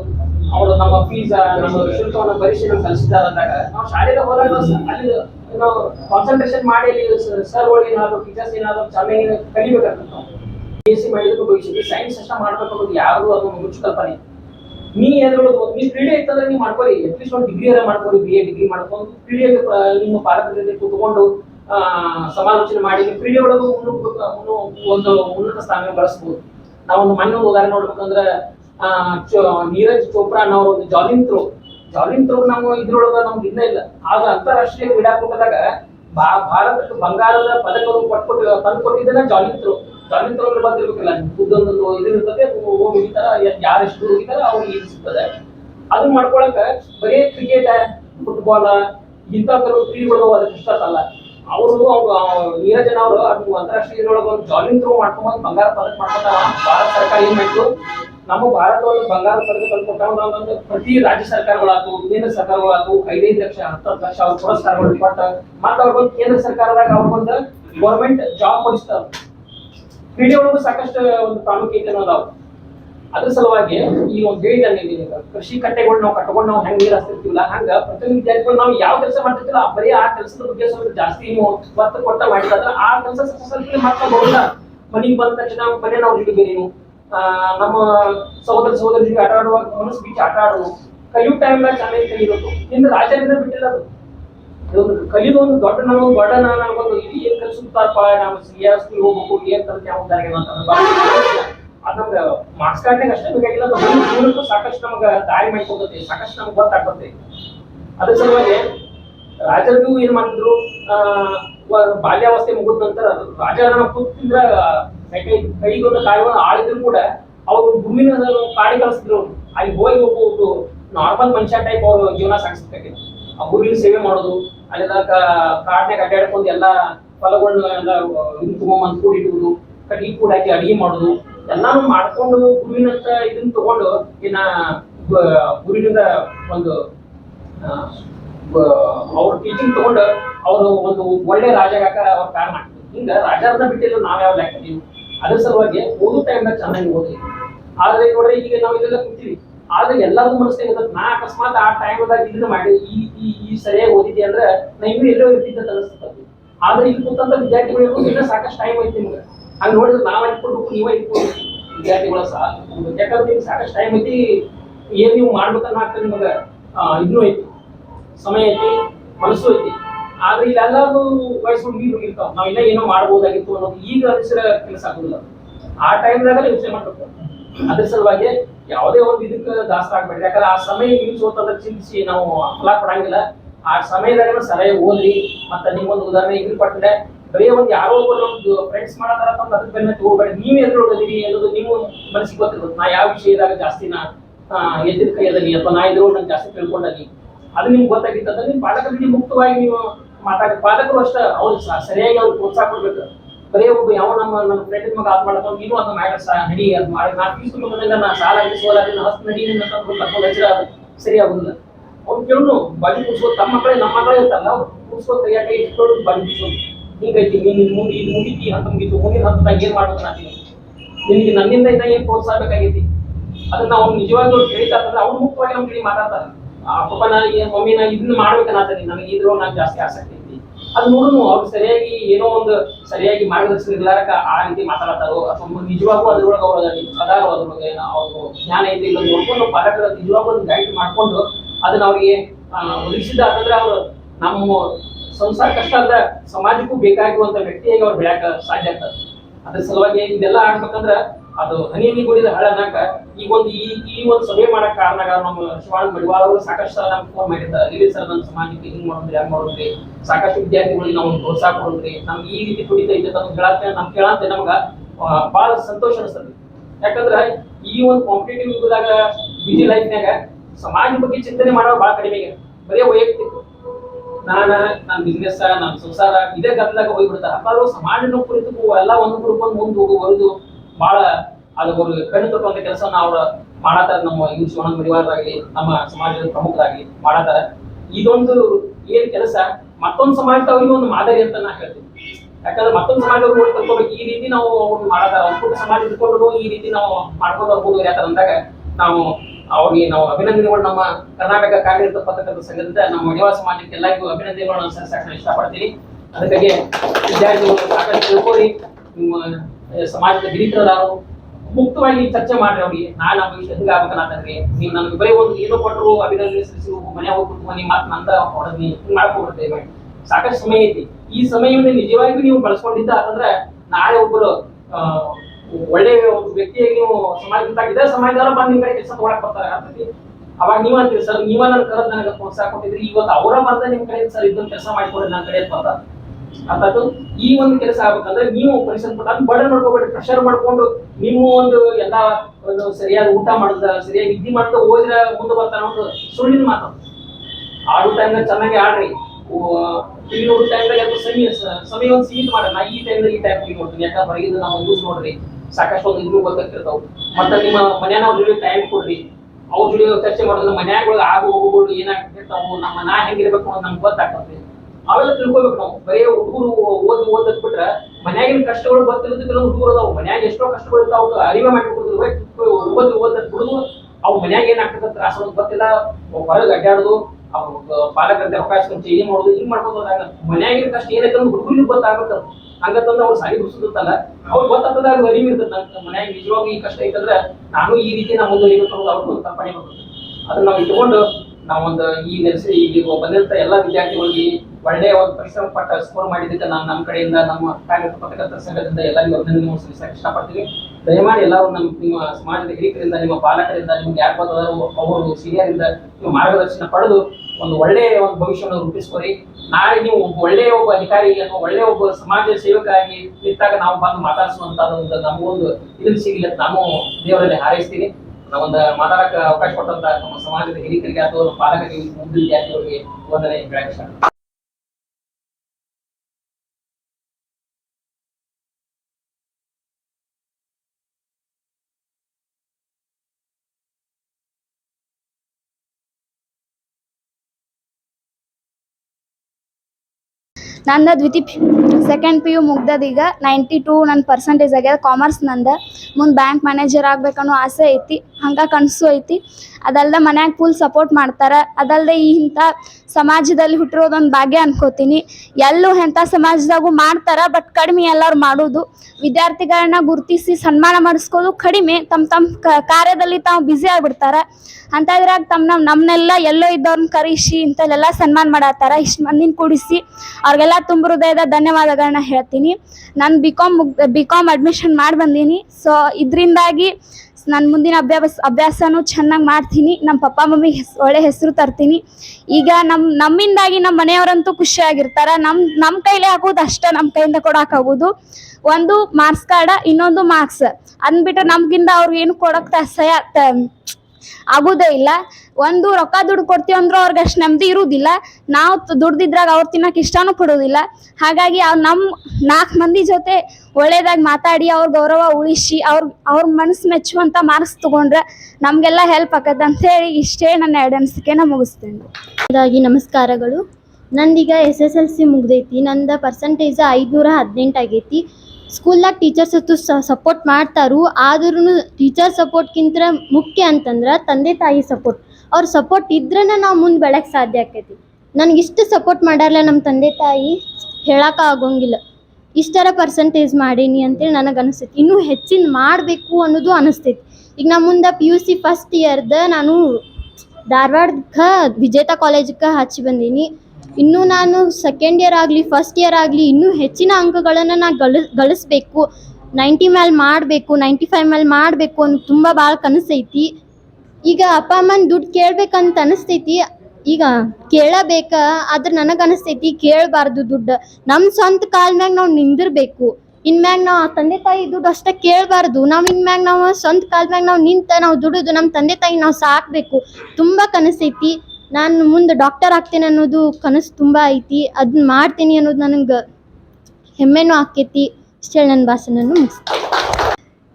ಅವರು ನಮ್ಮ ಫೀಸ್ ನಮ್ಮ ಶುಲ್ಕವನ್ನು ಭರಿಸಿ ನಮ್ಗೆ ಕಲಿಸಿದಾರೆ ಅಂದಾಗ ನಾವು ಶಾಲೆಗೆ ಹೋದಾಗ ಅಲ್ಲಿ ನಾವು ಕಾನ್ಸಂಟ್ರೇಷನ್ ಮಾಡಿ ಅಲ್ಲಿ ಸರ್ ಒಳಗೆ ಏನಾದ್ರು ಟೀಚರ್ಸ್ ಏನಾದ್ರು ಚೆನ್ನಾಗಿ ಕಲಿಬೇಕಾಗ್ತದೆ. ನಾವು ಬಿ ಎಸ್ ಸಿ ಮಾಡಿದ್ರು ಭವಿಷ್ಯದಲ್ಲಿ ಸೈನ್ಸ್ ಅಷ್ಟ ಮಾಡ್ಬೇಕು ಅನ್ನೋದು ಯಾರು ಅದು ಮುಚ್ಚು ಕಲ್ಪನೆ ನೀ ಎದುರು ನೀವು ಕ್ರೀಡೆ ಇತ್ತಂದ್ರೆ ನೀವು ಮಾಡ್ಕೊಳ್ಳಿ ಅಟ್ಲೀಸ್ಟ್ ಒಂದು ಡಿಗ್ರಿ ಮಾಡ್ಕೊಳ್ಳಿ ಬಿ ಎ ಡಿಗ್ರಿ ಮಾಡ್ಕೊಂಡು ಕ್ರೀಡೆಗೆ ನಿಮ್ಮ ಭಾರತದಲ್ಲಿ ಕೂತ್ಕೊಂಡು ಸಮಾಲೋಚನೆ ಮಾಡಿ, ನೀವು ಕ್ರೀಡೆ ಒಳಗೂ ಒಂದು ಉನ್ನತ ಸ್ಥಾನ ಬಳಸ್ಬೋದು. ಮಣ್ಣು ಒಂದು ಉದಾಹರಣೆ ನೋಡ್ಬೇಕಂದ್ರೆ ನೀರಜ್ ಚೋಪ್ರಾ ಅನ್ನೋ ಒಂದು ಜಾಲಿನ್ ಥ್ರೋ ಜಾಲಿನ್ ಥ್ರೋ ನಮ್ಮ ಇದ್ರೊಳಗ ನಮ್ಗೆ ಇಲ್ಲ ಇಲ್ಲ. ಆಗ ಅಂತಾರಾಷ್ಟ್ರೀಯ ಕ್ರೀಡಾಕೂಟದಾಗ ಬಾ, ಭಾರತಕ್ಕೆ ಬಂಗಾರದ ಪದಕವನ್ನು ಪಟ್ಕೊಟ್ಟು ತಂದು ಕೊಟ್ಟಿದ್ದೇನೆ ಜಾಲಿನ್ ಥ್ರೋ ಜಾಲಿನ್ ಥ್ರೋ ಬಂದಿರ್ಬೇಕಲ್ಲ ಬುದ್ಧೊಂದೊಂದು ಇದು ಇರ್ತದೆ ಯಾರು ಎಷ್ಟು ಹೋಗಿತಾರ ಅವ್ರಿಗೆ ಇದು ಸಿಗ್ತದೆ. ಅದನ್ನ ಮಾಡ್ಕೊಳಕ ಬರೀ ಕ್ರಿಕೆಟ್ ಫುಟ್ಬಾಲ್ ಇಂಥ ಕೆಲವು ಕ್ರೀಡೆಗಳು ಅದಕ್ಕೆ ಇಷ್ಟ ಅಲ್ಲ ಅವರು ನೀರಜ್ ಅವರು ಅದು ಅಂತಾರಾಷ್ಟ್ರೀಯ ಒಂದು ಜಾಲಿಂಗ್ ಥ್ರೋ ಮಾಡ್ಕೊಂಡ್ ಬಂಗಾರ ಪದಕ ಮಾಡ್ಕೊಂಡ ಭಾರತ ಸರ್ಕಾರ ಏನ್ ಮಾಡಿತ್ತು ನಮ್ಮ ಭಾರತವನ್ನು ಬಂಗಾರ ಪಡೆದು ತಂದ್ಕೊಟ್ಟ ಪ್ರತಿ ರಾಜ್ಯ ಸರ್ಕಾರಗಳಾತು ಕೇಂದ್ರ ಸರ್ಕಾರಗಳಾತು ಐದೈದು ಲಕ್ಷ, ಹತ್ತು ಹತ್ತು ಲಕ್ಷ ಅವ್ರ ಪುರಸ್ಕಾರಗಳು ಕೊಟ್ಟ ಅವ್ರ ಅವ್ರಿಗೊಂದು ಕೇಂದ್ರ ಸರ್ಕಾರದಾಗ ಅವ್ರಿಗೊಂದು ಗೌರ್ಮೆಂಟ್ ಜಾಬ್ ಕೊಡಿಸ್ತಾರ ಕ್ರೀಡೆ ಒಳಗೂ ಸಾಕಷ್ಟು ಒಂದು ಪ್ರಾಮುಖ್ಯತೆ ಅದಾವ. ಅದ್ರ ಸಲುವಾಗಿ ಈ ಒಂದು ಹೇಳಿದ ಕೃಷಿ ಕಟ್ಟೆಗಳು ನಾವು ಕಟ್ಕೊಂಡು ನಾವು ಹೆಂಗ್ ನೀರು ಹಸ್ತಿರ್ತೀವಲ್ಲ, ಹಂಗ ಪ್ರತಿಯೊಂದು ವಿದ್ಯಾರ್ಥಿಗಳು ನಾವು ಯಾವ ಕೆಲಸ ಮಾಡ್ತಿರ್ತಿಲ್ಲ ಬರೀ ಆ ಕೆಲಸದ ಬಗ್ಗೆ ಸ್ವಲ್ಪ ಜಾಸ್ತಿ ಒತ್ತು ಕೊಟ್ಟ ಮಾಡಿದ್ರೆ ಆ ಕೆಲಸ ಸ್ವಲ್ಪ ಮಾಡ್ತಾ ಹೋಗಲ್ಲ ಮನೆಗೆ ಬಂದ ತಕ್ಷಣ ಮನೆ ನಾವು ಹಿಡಿಬೇರೇನು ಆ ನಮ್ಮ ಸಹೋದರ ಸಹೋದರಿ ಜೊತೆ ಆಟ ಆಡುವಾಗ ಮನಸ್ಸು ಬಿಚ್ಚಿ ಆಟ ಆಡೋದು ಕಲಿಯೋ ಟೈಮ್ನಾಗ ಚೆನ್ನಾಗಿ ಕಲಿಬೇಕು. ಇನ್ನು ರಾಜರಿಂದ ಬಿಟ್ಟಿಲ್ಲ ಅದು. ಇದೊಂದು ಕಲಿಯೋದು ಒಂದು ದೊಡ್ಡ ನಾವು ದೊಡ್ಡ ನನಗೊಂದು ಇದು ಏನ್ ಕಲಿಸುತ್ತಾರಪ್ಪ ನಾವು ಸಿ ಹೋಗ್ಬೇಕು, ಏನ್ ಕಲಿತೆ ಯಾವ ಅದು ಮಾರ್ಕ್ಸ್ ಕಾರ್ಡ್ನಾಗ ಅಷ್ಟೇ ಬೇಕಾಗಿಲ್ಲ ಜೀವನಕ್ಕೂ ಸಾಕಷ್ಟು ನಮಗೆ ದಾರಿ ಮಾಡ್ಕೊತೈತಿ ಸಾಕಷ್ಟು ನಮ್ಗೆ ಗೊತ್ತಾಗ್ತೈತಿ ಅದ್ರ ಸಲುವಾಗಿ ರಾಜರಿಗೂ ಏನ್ ಮಾಡಿದ್ರು? ಆ ಬಾಲ್ಯಾವಸ್ಥೆ ಮುಗಿದ ನಂತರ ರಾಜ ಕೂತಿದ್ರ ಕೈ ಕೈಗೊಂದು ಕಾಯುವ ಆಳಿದ್ರು ಕೂಡ ಅವರು ಭೂಮಿನ ಕಾಡಿ ಕಳಿಸಿದ್ರು. ಅಲ್ಲಿ ಹೋಗಿ ಒಬ್ಬ ನಾರ್ಮಲ್ ಮನುಷ್ಯ ಟೈಪ್ ಅವರು ಜೀವನ ಸಾಗಿಸ್ಬೇಕಾಗಿತ್ತು ಆ ಗುರುವಿನ ಸೇವೆ ಮಾಡೋದು ಅಲ್ಲೆಲ್ಲ ಕಾಡ್ನಾಗ ಅಡ್ಡಾಡ್ಕೊಂಡು ಎಲ್ಲಾ ಫಲಗಳನ್ನ ಎಲ್ಲ ತುಂಬ ತಗೊಂಬಂದು ಕೂಡಿಡುವುದು ಕಟ್ಟಿಗೆ ಕೂಡ ಹಾಕಿ ಅಡಿಗೆ ಮಾಡೋದು ಎಲ್ಲಾನು ಮಾಡ್ಕೊಂಡು ಗುರುವಿನಂತ ಇದನ್ನ ತಗೊಂಡು ಇನ್ನ ಗುರುವಿನಿಂದ ಒಂದು ಅವ್ರ ಟೀಚಿಂಗ್ ತಗೊಂಡು ಅವರು ಒಂದು ಒಳ್ಳೆ ರಾಜ ಅವ್ರ ಕಾರ್ ಮಾಡ್ತಿದ್ರು. ಹಿಂಗ ರಾಜರನ್ನ ಬಿಟ್ಟಿಲ್ಲ ನಾವ್ ಯಾವ ಲೆಕ್ಕ ನೀವು ಅದ್ರ ಸಲುವಾಗಿ ಓದೋ ಟೈಮ್ನಾಗ ಚೆನ್ನಾಗಿ ಓದಿ ಆದ್ರೆ ನೋಡ್ರಿ, ಈಗ ನಾವು ಇದೆಲ್ಲ ಕೂತೀವಿ. ಆದ್ರೆ ಎಲ್ಲಾರ್ದು ಮನಸ್ಸೇ ಇರ್ತದೆ ನಾ ಅಕಸ್ಮಾತ್ ಆ ಟೈಮ್ದಾಗ ಇದನ್ನ ಮಾಡಿ, ಈ ಈ ಈ ಸರಿಯಾಗಿ ಓದಿದ್ದೆ ಅಂದ್ರೆ ನಾ ಇನ್ನೂ ಎಲ್ಲೋ ಇರ್ತಿದ್ದ ಅನಿಸ್ತದೆ ಆದ್ರೆ ಇಲ್ಲಿ ಕೂತಂತ ವಿದ್ಯಾರ್ಥಿಗಳು ಇನ್ನ ಸಾಕಷ್ಟು ಟೈಮ್ ಐತಿ ನಿಮ್ಗೆ. ಹಂಗ ನೋಡಿದ್ರೆ ನಾವ್ ಇಟ್ಕೊಡ್ಬೇಕು ನೀವ ಇಟ್ಕೊಡ್ಬೇಕು ವಿದ್ಯಾರ್ಥಿಗಳ ಸಹ ಯಾಕಂದ್ರೆ ನಿಮ್ಗೆ ಸಾಕಷ್ಟು ಟೈಮ್ ಐತಿ, ಏನ್ ನೀವು ಮಾಡ್ಬೇಕನ್ನ ಆಗ್ತದೆ ನಿಮಗೆ ಇನ್ನೂ ಐತಿ. ಸಮಯ ಐತಿ, ಮನಸ್ಸು ಐತಿ. ಆದ್ರೆ ಇಲ್ಲೆಲ್ಲರೂ ವಯಸ್ಸು ನೀರು ಇರ್ತಾವ ನಾವ್ ಇನ್ನ ಏನೋ ಮಾಡ್ಬೋದಾಗಿತ್ತು ಅನ್ನೋದು ಈಗ ಅನಿಸಿರ ಕೆಲಸ ಆಗುದಿಲ್ಲ. ಆ ಟೈಮ್ದಾಗ ಯೋಚನೆ ಮಾಡ್ಬೇಕು. ಅದ್ರ ಸಲುವಾಗಿ ಯಾವುದೇ ಒಂದು ಇದಕ್ಕೆ ದಾಸ್ತ ಆಗ್ಬೇಡ್ರಿ. ಯಾಕಂದ್ರೆ ಆ ಸಮಯ ಯೂಸ್ ಸೋತದ ಚಿಂತಿಸಿ ನಾವು ಫಲ ಕೊಡಂಗಿಲ್ಲ. ಆ ಸಮಯದಾಗ ಸಲಹೆ ಓದ್ರಿ. ಮತ್ತೆ ನಿಮ್ಮೊಂದು ಉದಾಹರಣೆ ಇದ್ರ ಪಟ್ಟೆ ಬರೀ ಒಂದು ಯಾರೋ ಒಬ್ಬರು ನಮ್ದು ಫ್ರೆಂಡ್ಸ್ ಮಾಡತಾರ ಅಂತ ಅದ್ರ ಬೆನ್ನ ತಗೋಬೇಡಿ ನೀವು ಎದುರು ಅನ್ನೋದು ನಿಮ್ಮ ಮನಸ್ಸಿಗೆ ಗೊತ್ತಿರ್ಬೋದು ನಾ ಯಾವ ವಿಷಯದಾಗ ಜಾಸ್ತಿ ನಾ ಎದ್ರ ಕೈಯದಲ್ಲಿ ಅಥವಾ ನಾ ಇದ್ರು ನಂಗೆ ಜಾಸ್ತಿ ತಿಳ್ಕೊಂಡನಿ. ಅದು ನಿಮ್ಗೆ ಗೊತ್ತಾಗಿತ್ತಂದ್ರೆ ನಿಮ್ಮ ಪಾಲಕರಿಗೆ ಮುಕ್ತವಾಗಿ ನೀವು ಮಾತಾಡಿ ಪಾಲಕರು ಅಷ್ಟ, ಅವ್ರು ಸರಿಯಾಗಿ ಅವ್ರಿಗೆ ಪ್ರೋತ್ಸಾಹ ಕೊಡ್ಬೇಕು. ಬರೀ ಒಬ್ಬ ಯಾವ ನಮ್ಮ ನನ್ನ ಫ್ರೆಂಡ್ ಮಗ ಅದ್ ಮಾಡ್ತಾವ್ ನೀನು ಅದನ್ನ ಮ್ಯಾಟರ್ ಸಾ ನಡಿ, ಅದ್ ಮಾಡಿ. ನಾ ದಿವಸ ಮನೆಯಿಂದ ನಾ ಸಾಲ ಆಗಿಸೋದಾದ್ರೆ ನಾ ಹತ್ತು ನಡಿ ನಿನ್ನ ಸರಿ ಆಗುದಿಲ್ಲ. ಅವ್ರು ಕೇಳು ಬಾಜು ಕೂರ್ಸೋದು ತಮ್ಮ ಮಕ್ಕಳೇ ನಮ್ಮ ಮಕ್ಕಳೇ ಇರ್ತಲ್ಲ ಅವ್ರು ಕೂರ್ಸ್ಕೊ ಕೈಯಾಗ ಕೈ ಇಟ್ಕೊಂಡು ಬಾಜು ಕೂರ್ಸೋದು ಹೀಗೈತಿ ನೀನು ಮುಗಿ ಇದು ಮುಗಿತಿ ಅಂತ ಮುಗಿತು. ಮುಂದಿನ ಹಂತದಾಗ ಏನ್ ಮಾಡ್ಬೇಕು ನಾನು ನಿನಗೆ ನನ್ನಿಂದ ಇದ್ದಾಗ ಏನು ಪ್ರೋತ್ಸಾಹ ಬೇಕಾಗೈತಿ? ಅದನ್ನ ಅವ್ನು ನಿಜವಾಗ್ಲೂ ಅವ್ರು ಅಂತಂದ್ರೆ ಅವ್ರು ಮುಖ್ಯವಾಗಿ ಕಡೆ ಮಾತಾಡ್ತಾರೆ ಆ ಪಪ್ಪ ನಾನು ಮಮ್ಮಿ ನಾನು ಇದನ್ನ ಮಾಡ್ಬೇಕನ್ನ ನನಗೆ ಇದ್ರೊಳಗೆ ನಾನು ಜಾಸ್ತಿ ಆಸಕ್ತಿ ಅದು ನೋಡುನು, ಅವ್ರು ಸರಿಯಾಗಿ ಏನೋ ಒಂದು ಸರಿಯಾಗಿ ಮಾರ್ಗದರ್ಶನ ಇರ್ಲಾರಕ ಆ ರೀತಿ ಮಾತಾಡ್ತಾರೋ ಅಥವಾ ನಿಜವಾಗೂ ಅದ್ರೊಳಗೆ ಅವ್ರ ಅದಾರೋ ಅದ್ರೊಳಗೆ ಅವ್ರ ಜ್ಞಾನ ಐತಿ ಇಲ್ಲ ನೋಡ್ಕೊಂಡು ಪಾಲಕರ ನಿಜವಾಗೂ ಒಂದು ಗೈಡ್ ಮಾಡ್ಕೊಂಡು ಅದನ್ನ ಅವ್ರಿಗೆ ಒದಗಿಸಿದ ಅಂತಂದ್ರೆ ಅವ್ರು ನಮ್ಮ ಸಂಸಾರ ಕಷ್ಟ ಅಂದ್ರೆ ಸಮಾಜಕ್ಕೂ ಬೇಕಾಗಿರುವಂತ ವ್ಯಕ್ತಿಯಾಗಿ ಅವ್ರು ಬೆಳೆಯಕ ಸಾಧ್ಯ ಆಗ್ತದೆ. ಅದ್ರ ಸಲುವಾಗಿ ಇದೆಲ್ಲ ಆಗ್ಬೇಕಂದ್ರ ಅದು ಹನಿ ಹನಿ ಗುಡಿದ ಹಳ್ಳನಾಕ ಈಗ ಒಂದು ಈ ಈ ಒಂದು ಸಭೆ ಮಾಡಕ್ ಕಾರಣ ನಮ್ಮ ಶಿವಾನ ಮಡಿವಾಳ ಸಾಕಷ್ಟು ಸಲ ನಮ್ಗೆ ಫೋನ್ ಮಾಡಿದ್ದಾರೆ ಇಲ್ಲಿ ಸರ್ ನಮ್ಮ ಸಮಾಜಕ್ಕೆ ಹಿಂಗ್ ಮಾಡೋದ್ರಿ, ಹಂಗ್ ಮಾಡೋದ್ರಿ, ಸಾಕಷ್ಟು ವಿದ್ಯಾರ್ಥಿಗಳಿಗೆ ನಾವು ಪ್ರೋತ್ಸಾಹ ಕೊಡೋದ್ರಿ ನಮ್ಗೆ ಈ ರೀತಿ ಕುಡಿತೈತೆ ಅಂತ ಹೇಳತ್ತೆ, ನಮ್ ಕೇಳಂತೆ ನಮ್ಗ ಬಹಳ ಸಂತೋಷ ಅನಿಸ್ತದೆ ಯಾಕಂದ್ರ ಈ ಒಂದು ಕಾಂಪಿಟೇಟಿವ್ ಯುಗದಾಗ ಬಿಜಿ ಲೈಫ್ನಾಗ ಸಮಾಜ ಬಗ್ಗೆ ಚಿಂತನೆ ಮಾಡೋ ಬಹಳ ಕಡಿಮೆ. ಬರೀ ವೈಯಕ್ತಿಕ ನಾನ ನನ್ನ ಬಿಸ್ನೆಸ್ ನನ್ನ ಸಂಸಾರ, ಇದೇ ಗದ್ದಲಾಗ ಹೋಗ್ಬಿಡ್ತಾರೆ ಅಪ್ಪ ಸಮಾಜನ ಕುರಿತು ಎಲ್ಲ ಒಂದು ಕುಡ್ಕೊಂಡು ಮುಂದೆ ಹೋಗುವರೆದು ಬಹಳ ಅದು ಒಂದು ಕಣ್ಣು ತಟ್ಟುವಂತ ಕೆಲಸವನ್ನ ಅವರು ಮಾಡತಾರ ನಮ್ಮ ಇಂಗ್ಲಿಷ್ ಶಿವಾನಂದ ಪರಿವಾರರಾಗಲಿ ನಮ್ಮ ಸಮಾಜದ ಪ್ರಮುಖರಾಗಲಿ ಮಾಡತಾರ ಇದೊಂದು ಏನ್ ಕೆಲಸ? ಮತ್ತೊಂದು ಸಮಾಜದ ಅವ್ರಿಗೆ ಒಂದು ಮಾದರಿ ಅಂತ ನಾ ಹೇಳ್ತೀನಿ. ಯಾಕಂದ್ರೆ ಮತ್ತೊಂದು ಸಮಾಜದವ್ರು ಈ ರೀತಿ ನಾವು ಅವ್ರು ಮಾಡತಾರ ಒಕ್ಕೂಟ ಸಮಾಜ ಇಟ್ಕೊಂಡ್ರು ಈ ರೀತಿ ನಾವು ಮಾಡ್ಕೊಂಡು ಯಾಕಂದ್ರೆ ಅಂದಾಗ ನಾವು ಅವ್ರಿಗೆ ನಾವು ಅಭಿನಂದನೆಗಳು. ನಮ್ಮ ಕರ್ನಾಟಕ ಕಾರ್ಯನಿರತ ಪತ್ರಕರ್ತ ಸಂಘದಿಂದ ನಮ್ಮ ಮಡಿವಾಳ ಸಮಾಜಕ್ಕೆ ಎಲ್ಲರಿಗೂ ಅಭಿನಂದನೆಗಳನ್ನು ಸಲ್ಲಿಸಕ್ಕೆ ಇಷ್ಟಪಡ್ತೀನಿ. ಅದಕ್ಕಾಗಿ ವಿದ್ಯಾರ್ಥಿಗಳು ಸಾಕಷ್ಟು ತಿಳ್ಕೊಳ್ಳಿ. ನಿಮ್ಮ ಸಮಾಜದ ಹಿರಿತರದಾರು ಮುಕ್ತವಾಗಿ ಚರ್ಚೆ ಮಾಡ್ರಿ ಅವ್ರಿಗೆ. ನಾಳೆ ನಮ್ಮ ವಿಷಯ ಹಿಂಗ ನೀವು ನನ್ಗೆ ಬರೀ ಒಂದು ಏನೋ ಕೊಟ್ಟರು ಅಭಿನಂದನೆ ಸಲ್ಲಿಸಿ ಮನೆ ಹೋಗ್ಬಿಟ್ಟು ನಿಮ್ಮ ಮಾತು ನಂತರ ಹೊಡೆದ್ ಹಿಂಗ್ ಮಾಡ್ಕೊಬಿಡ್ತೇವೆ ಸಾಕಷ್ಟು ಸಮಯ ಐತಿ. ಈ ಸಮಯವನ್ನು ನಿಜವಾಗಿಯೂ ನೀವು ಬಳಸ್ಕೊಂಡಿದ್ದ ಅಂತಂದ್ರೆ, ನಾಳೆ ಒಬ್ಬರು ಒಳ್ಳೆಯ ಒಳ್ಳೆ ಒಂದು ವ್ಯಕ್ತಿಯಾಗಿ ನೀವು ಸಮಾಜದಿಂದ ಇದೇ ಸಮಾಜದವ್ರ ಬಂದು ನಿಮ್ಮ ಕಡೆ ಕೆಲಸ ತಗೊಳಕ್ ಬರ್ತಾರೆ ಅಂತ ಅವಾಗ ನೀವ್ ಅಂತೀರಿ, ಸರ್, ನೀವ ನನ್ನ ಕರೆದ್ ನನಗೆ ಪ್ರೋತ್ಸಾಹ ಕೊಟ್ಟಿದ್ರಿ ಇವತ್ತು ಅವರ ಬಂದ ನಿಮ್ ಕಡೆ ಸರ್ ಇದನ್ನ ಕೆಲಸ ಮಾಡಿಕೊಡ್ರಿ ನನ್ನ ಕಡೆ ಬರ್ತಾರೆ. ಅರ್ಥಾತು ಈ ಒಂದು ಕೆಲಸ ಆಗ್ಬೇಕಂದ್ರೆ ನೀವು ಪರಿಸರ ಪಟ್ಟು ಬಡ ಬರ್ಡನ್ ಮಾಡ್ಕೋಬೇಡಿ ಪ್ರೆಷರ್ ಮಾಡ್ಕೊಂಡು ನಿಮ್ಮ ಒಂದು ಎಲ್ಲ ಒಂದು ಸರಿಯಾದ ಊಟ ಮಾಡುದ, ಸರಿಯಾಗಿ ವಿದ್ಯೆ ಮಾಡ್ತಾ ಓದಿರ ಮುಂದೆ ಬರ್ತಾನೆ ಒಂದು ಸುಳ್ಳಿನ ಮಾತು. ಆಡೋ ಟೈಮ್ನಾಗ ಚೆನ್ನಾಗಿ ಆಡ್ರಿ. ಟಿವಿ ನೋಡೋ ಟೈಮ್ದಾಗ ಸಮಯ ಸಮಯ ಒಂದು ಸೀಮಿತ ಮಾಡೋಣ ಈ ಟೈಮ್ದಾಗ ಈ ಟೈಮ್ ಟಿವಿ ನೋಡ್ತೀನಿ. ಯಾಕಂದ್ರೆ ಹೊರಗಿಂದ ನಾವು ನ್ಯೂಸ್ ನೋಡ್ರಿ, ಸಾಕಷ್ಟು ಒಂದು ಇನ್ನೂ ಗೊತ್ತಾಗ್ತಿರ್ತಾವ. ಮತ್ತೆ ನಿಮ್ಮ ಮನ್ಯಾನವ್ರ ಜೊತೆ ಟೈಮ್ ಕೊಡ್ರಿ. ಅವ್ರ ಜೊತೆ ಚರ್ಚೆ ಮಾಡೋದ್ರ ಮನ್ಯಾಗ ಆಗು ಹೋಗುಗಳು ಏನಾಗ್ತಿರ್ತಾವು, ನಮ್ಮ ನಾ ಹೆಂಗಿರ್ಬೇಕು ಅನ್ನೋದು ನಮ್ಗೆ ಗೊತ್ತಾಗ್ತದೆ. ಅವೆಲ್ಲ ತಿಳ್ಕೊಬೇಕು ನಾವು. ಬರೀ ಹುಡುಗರು ಓದ್ ಓದಕ್ ಬಿಟ್ರೆ ಮನ್ಯಾಗಿನ ಕಷ್ಟಗಳು ಗೊತ್ತಿರೋದು ಕೆಲವು ಹುಡುಗರು ಅದಾವ. ಮನ್ಯಾಗ ಎಷ್ಟೋ ಕಷ್ಟಗಳು ಇರ್ತಾವ. ಅರಿವೆ ಮಾಡ್ಕೊಡ್ತಾರೆ ಓದ್ ಓದಕ್ ಬಿಡುದು ಅವ್ ಮನ್ಯಾಗ ಏನಾಗ್ತದ ತ್ರಾಸ ಗೊತ್ತಿಲ್ಲ. ಹೊರಗೆ ಅಡ್ಡಾಡುದು ಅವ್ರ ಪಾಲಕರಂತೆ ಅವಕಾಶ ಚೇಂಜ್ ಮಾಡೋದು ಹಿಂಗ್ ಮಾಡ್ಬೋದು ಮನ್ಯಾಗಿನ ಕಷ್ಟ ಏನೈತೆ ಅಂದ್ರೆ ಹುಡುಗರಿಗೆ ಗೊತ್ತಾಗ್ಬೇಕು ಹಂಗಂತಂದ ಅವ್ರು ಸಾಲಿ ಬಿಡಿಸುತ್ತಲ್ಲ ಅವ್ರು ಗೊತ್ತಾಗ್ತದ ಅದು ಅರಿವು ಇರ್ತದೆ. ನನ್ನ ಮನ್ಯಾಗ ನಿಜವಾಗಿ ಈ ಕಷ್ಟ ಐತಂದ್ರೆ ನಾನು ಈ ರೀತಿ ನಮ್ಮ ಮುಂದೆ ಅನ್ನೋದು ಅವ್ರಿಗೂ ತಪ್ಪಣೆ ಅದನ್ನ ನಾವು ಇಟ್ಕೊಂಡು ನಾವೊಂದು ಈ ನೆಲೆಸಿ ಈಗ ಬಂದಿರ್ತ ಎಲ್ಲ ವಿದ್ಯಾರ್ಥಿಗಳಿಗೆ ಒಳ್ಳೆಯ ಒಂದು ಪರಿಶ್ರಮ ಪಟ್ಟ ಸ್ಕೋರ್ ಮಾಡಿದ್ದಕ್ಕೆ ನಾನು ನಮ್ಮ ಕಡೆಯಿಂದ, ನಮ್ಮ ಕಾರ್ಯಕರ್ತ ಪತ್ರಕರ್ತರ ಸಂಘದಿಂದ ಎಲ್ಲರಿಗೂ ಅಭಿನಂದನೆ ಸಲ್ಲಿಸಕ್ಕೆ ಇಷ್ಟಪಡ್ತೀವಿ ದಯಮಾಡಿ ಎಲ್ಲರೂ ನಮ್ಮ, ನಿಮ್ಮ ಸಮಾಜದ ಹಿರಿಯರಿಂದ, ನಿಮ್ಮ ಪಾಲಕರಿಂದ, ನಿಮ್ಗೆ ಯಾರು ಬಂದವರು ಅವರು ಸೀನಿಯರಿಂದ ನೀವು ಮಾರ್ಗದರ್ಶನ ಪಡೆದು ಒಂದು ಒಳ್ಳೆಯ ಒಂದು ಭವಿಷ್ಯವನ್ನು ರೂಪಿಸ್ಕೊರಿ. ನಾಳೆ ನೀವು ಒಳ್ಳೆಯ ಒಬ್ಬ ಅಧಿಕಾರಿ ಅಥವಾ ಒಳ್ಳೆಯ ಒಬ್ಬ ಸಮಾಜ ಸೇವಕರಾಗಿ ನಿಂತಾಗ ನಾವು ಬಂದು ಮಾತಾಡಿಸುವಂತ ಒಂದು ನಮಗೊಂದು ಇದನ್ನು ಸಿಗಲಿ ಅಂತ ನಾನು ದೇವರಲ್ಲಿ ಹಾರೈಸ್ತೀನಿ. ನಾವೊಂದು ಮಾತಾಡಕ್ಕೆ ಅವಕಾಶ ಕೊಟ್ಟಂತ ನಮ್ಮ ಸಮಾಜದ ಹಿರಿಕರಿಗೆ ಅಥವಾ ಪಾಲಕರಿಗೆ ಮುಂದಿನ ಜಾತಿಯವರಿಗೆ ವಂದನೆ ಹೇಳಕ್ಕೆ ನಂದು ದ್ವಿತಿ ಸೆಕೆಂಡ್ ಪಿ ಯು ಮುಗ್ದದ ಈಗ ನೈಂಟಿ ಟೂ ನನ್ನ ಪರ್ಸೆಂಟೇಜ್ ಆಗ್ಯದ ಕಾಮರ್ಸ್ ನಂದು. ಮುಂದೆ ಬ್ಯಾಂಕ್ ಮ್ಯಾನೇಜರ್ ಆಗ್ಬೇಕನ್ನೋ ಆಸೆ ಐತಿ, ಹಂಗೆ ಕನಸು ಐತಿ. ಅದಲ್ಲದೆ ಮನ್ಯಾಗ ಫುಲ್ ಸಪೋರ್ಟ್ ಮಾಡ್ತಾರೆ. ಅದಲ್ಲದೆ ಈ ಇಂಥ ಸಮಾಜದಲ್ಲಿ ಹುಟ್ಟಿರೋದೊಂದು ಭಾಗ್ಯ ಅನ್ಕೋತೀನಿ. ಎಲ್ಲೂ ಎಂಥ ಸಮಾಜದಾಗೂ ಮಾಡ್ತಾರೆ ಬಟ್ ಕಡಿಮೆ ಎಲ್ಲರೂ ಮಾಡೋದು. ವಿದ್ಯಾರ್ಥಿಗಳನ್ನ ಗುರುತಿಸಿ ಸನ್ಮಾನ ಮಾಡಿಸ್ಕೋದು ಕಡಿಮೆ. ತಮ್ಮ ತಮ್ಮ ಕಾರ್ಯದಲ್ಲಿ ತಾವು ಬ್ಯುಸಿ ಆಗಿಬಿಡ್ತಾರೆ. ಅಂತ ಇದ್ರಾಗ ತಮ್ಮ ನಮ್ಮ ನಮ್ಮನ್ನೆಲ್ಲ ಎಲ್ಲೋ ಇದ್ದವ್ರನ್ನ ಕರೀಸಿ ಇಂಥಲ್ಲೆಲ್ಲ ಸನ್ಮಾನ ಮಾಡತ್ತಾರ. ಇಷ್ಟು ಮಂದಿನ ಕೂಡಿಸಿ ಅವ್ರಿಗೆಲ್ಲ ತುಂಬ ಹೃದಯದ ಧನ್ಯವಾದಗಳನ್ನ ಹೇಳ್ತೀನಿ. ನಾನು B com B com admission ಮಾಡಿ ಬಂದೀನಿ. ಸೊ ಇದರಿಂದಾಗಿ ನನ್ನ ಮುಂದಿನ ಅಭ್ಯಾಸ, ಅಭ್ಯಾಸನೂ ಚೆನ್ನಾಗಿ ಮಾಡ್ತೀನಿ. ನಮ್ಮ ಪಪ್ಪ ಮಮ್ಮಿಗೆ ಒಳ್ಳೆ ಹೆಸರು ತರ್ತೀನಿ. ಈಗ ನಮ್ಮ ನಮ್ಮಿಂದಾಗಿ ನಮ್ಮ ಮನೆಯವರಂತೂ ಖುಷಿಯಾಗಿರ್ತಾರೆ. ನಮ್ಮ ನಮ್ಮ ಕೈಲೇ ಆಗೋದು ಅಷ್ಟೇ ನಮ್ಮ ಕೈಯಿಂದ ಕೊಡೋಕ್ಕಾಗೋದು ಒಂದು ಮಾರ್ಕ್ಸ್ ಕಾರ್ಡ, ಇನ್ನೊಂದು ಮಾರ್ಕ್ಸ್. ಅಂದ್ಬಿಟ್ಟು ನಮಗಿಂದ ಅವ್ರಿಗೆ ಏನು ಕೊಡೋಕೆ ಸಹಾಯ ತ- ಆಗೋದೇ ಇಲ್ಲ. ಒಂದು ರೊಕ್ಕ ದುಡ್ಡು ಕೊಡ್ತೀವಿ ಅಂದ್ರೂ ಅವ್ರಿಗೆ ಅಷ್ಟು ನೆಮ್ಮದಿ ಇರುವುದಿಲ್ಲ ನಾವು ದುಡ್ದಿದ್ರಾಗ ಅವ್ರು ತಿನ್ನಕ್ಕೆ ಇಷ್ಟನೂ ಪಡೋದಿಲ್ಲ. ಹಾಗಾಗಿ ಅವ್ರು ನಮ್ಮ ನಾಲ್ಕು ಮಂದಿ ಜೊತೆ ಒಳ್ಳೇದಾಗಿ ಮಾತಾಡಿ, ಅವ್ರ ಗೌರವ ಉಳಿಸಿ ಅವ್ರ ಅವ್ರ ಮನಸ್ಸು ಮೆಚ್ಚುವಂಥ ಮಾರ್ಕ್ಸ್ ತೊಗೊಂಡ್ರೆ ನಮಗೆಲ್ಲ ಹೆಲ್ಪ್ ಆಗತ್ತೆ ಅಂತ ಹೇಳಿ ಇಷ್ಟೇ ನನ್ನ ಎಡನ್ಸಿಕೆನ ಮುಗಿಸ್ತೇನೆ. ಹಾಗಾಗಿ ನಮಸ್ಕಾರಗಳು. ನಂದೀಗ ಎಸ್ ಎಸ್ ಎಲ್ ಸಿ ಮುಗ್ದೈತಿ. ನಂದು ಪರ್ಸಂಟೇಜ್ ಐದುನೂರ ಹದಿನೆಂಟು ಆಗೈತಿ. ಸ್ಕೂಲ್ದಾಗ ಟೀಚರ್ಸ್ ಅಷ್ಟು ಸಪೋರ್ಟ್ ಮಾಡ್ತಾರು. ಆದ್ರೂ ಟೀಚರ್ ಸಪೋರ್ಟ್ಗಿಂತ ಮುಖ್ಯ ಅಂತಂದ್ರೆ ತಂದೆ ತಾಯಿ ಸಪೋರ್ಟ್ ಅವ್ರ ಸಪೋರ್ಟ್ ಇದ್ರೇ ನಾವು ಮುಂದೆ ಬೆಳಕ್ಕೆ ಸಾಧ್ಯ ಆಕೈತಿ. ನನಗೆ ಇಷ್ಟು ಸಪೋರ್ಟ್ ಮಾಡಾರಲ್ಲ ನಮ್ಮ ತಂದೆ ತಾಯಿ ಹೇಳಕ್ಕೆ ಆಗೋಂಗಿಲ್ಲ. ಇಷ್ಟರ ಪರ್ಸೆಂಟೇಜ್ ಮಾಡೀನಿ ಅಂತೇಳಿ ನನಗೆ ಅನಿಸ್ತೈತಿ ಇನ್ನೂ ಹೆಚ್ಚಿನ ಮಾಡಬೇಕು ಅನ್ನೋದು ಅನಿಸ್ತೈತಿ. ಈಗ ನಾ ಮುಂದೆ ಪಿ ಯು ಸಿ ಫಸ್ಟ್ ಇಯರ್ದ ನಾನು ಧಾರವಾಡಕ್ಕೆ ವಿಜೇತ ಕಾಲೇಜಕ್ಕೆ ಹಚ್ಚಿ ಬಂದೀನಿ. ಇನ್ನೂ ನಾನು ಸೆಕೆಂಡ್ ಇಯರ್ ಆಗಲಿ ಫಸ್ಟ್ ಇಯರ್ ಆಗಲಿ ಇನ್ನೂ ಹೆಚ್ಚಿನ ಅಂಕಗಳನ್ನು ನಾನು ಗಳ ಗಳಿಸ್ಬೇಕು. ನೈಂಟಿ ಮೇಲೆ ಮಾಡಬೇಕು ನೈಂಟಿ ಫೈವ್ ಮೇಲೆ ಮಾಡಬೇಕು ಅಂತ ತುಂಬ ಭಾಳ ಕನಸೈತಿ ಈಗ ಅಪ್ಪ ಅಮ್ಮನ ದುಡ್ಡು ಕೇಳ್ಬೇಕಂತ ಅನಿಸ್ತೈತಿ. ಈಗ ಕೇಳಬೇಕಾ? ಆದ್ರೆ ನನಗೆ ಅನಿಸ್ತೈತಿ, ಕೇಳಬಾರ್ದು ದುಡ್ಡು. ನಮ್ಮ ಸ್ವಂತ ಕಾಲ ಮ್ಯಾಗ ನಾವು ನಿಂದಿರ್ಬೇಕು. ಇನ್ಮ್ಯಾಗ ನಾವು ತಂದೆ ತಾಯಿ ದುಡ್ಡು ಅಷ್ಟೇ ಕೇಳಬಾರ್ದು. ನಾವು ಇನ್ಮ್ಯಾಗ ನಾವು ಸ್ವಂತ ಕಾಲ ಮ್ಯಾಗ ನಾವು ನಿಂತ ನಾವು ದುಡಿದು ನಮ್ಮ ತಂದೆ ತಾಯಿ ನಾವು ಸಾಕಬೇಕು. ತುಂಬ ಕನಸೈತಿ. ನಾನು ಮುಂದೆ ಡಾಕ್ಟರ್ ಆಗ್ತೇನೆ ಅನ್ನೋದು ಕನಸು ತುಂಬ ಐತಿ. ಅದನ್ನ ಮಾಡ್ತೀನಿ ಅನ್ನೋದು ನನಗೆ ಹೆಮ್ಮೆನೂ ಆಕೈತಿ. ಇಷ್ಟು ಹೇಳಿ ನನ್ನ ನಾನು ಮುಗಿಸ್ತೀನಿ.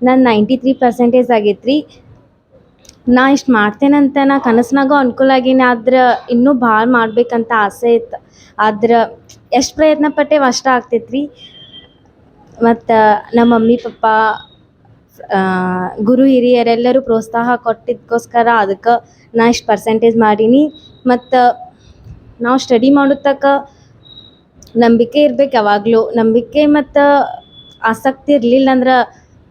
ನನ್ನ ನೈಂಟಿ ತ್ರೀ ಪರ್ಸೆಂಟೇಜ್ ಆಗೈತೆ ರೀ ನಾ ಇಷ್ಟು ಮಾಡ್ತೇನಂತ ನಾ ಕನಸ್ನಾಗೂ ಅನುಕೂಲ ಆಗೀನಿ. ಆದ್ರೆ ಇನ್ನೂ ಭಾಳ ಮಾಡ್ಬೇಕಂತ ಆಸೆ ಇತ್ತು. ಆದ್ರೆ ಎಷ್ಟು ಪ್ರಯತ್ನ ಪಟ್ಟೆ ಅಷ್ಟ ಆಗ್ತೈತೆ ರೀ ಮತ್ತು ನಮ್ಮ ಮಮ್ಮಿ, ಪಪ್ಪ ಗುರು ಹಿರಿಯರೆಲ್ಲರೂ ಪ್ರೋತ್ಸಾಹ ಕೊಟ್ಟಿದ್ದಕ್ಕೋಸ್ಕರ ಅದಕ್ಕೆ ನಾ ಇಷ್ಟು ಪರ್ಸೆಂಟೇಜ್ ಮಾಡೀನಿ. ಮತ್ತು ನಾವು ಸ್ಟಡಿ ಮಾಡುತ್ತಕ ನಂಬಿಕೆ ಇರ್ಬೇಕು ಯಾವಾಗಲೂ. ನಂಬಿಕೆ ಮತ್ತು ಆಸಕ್ತಿ ಇರಲಿಲ್ಲ ಅಂದ್ರೆ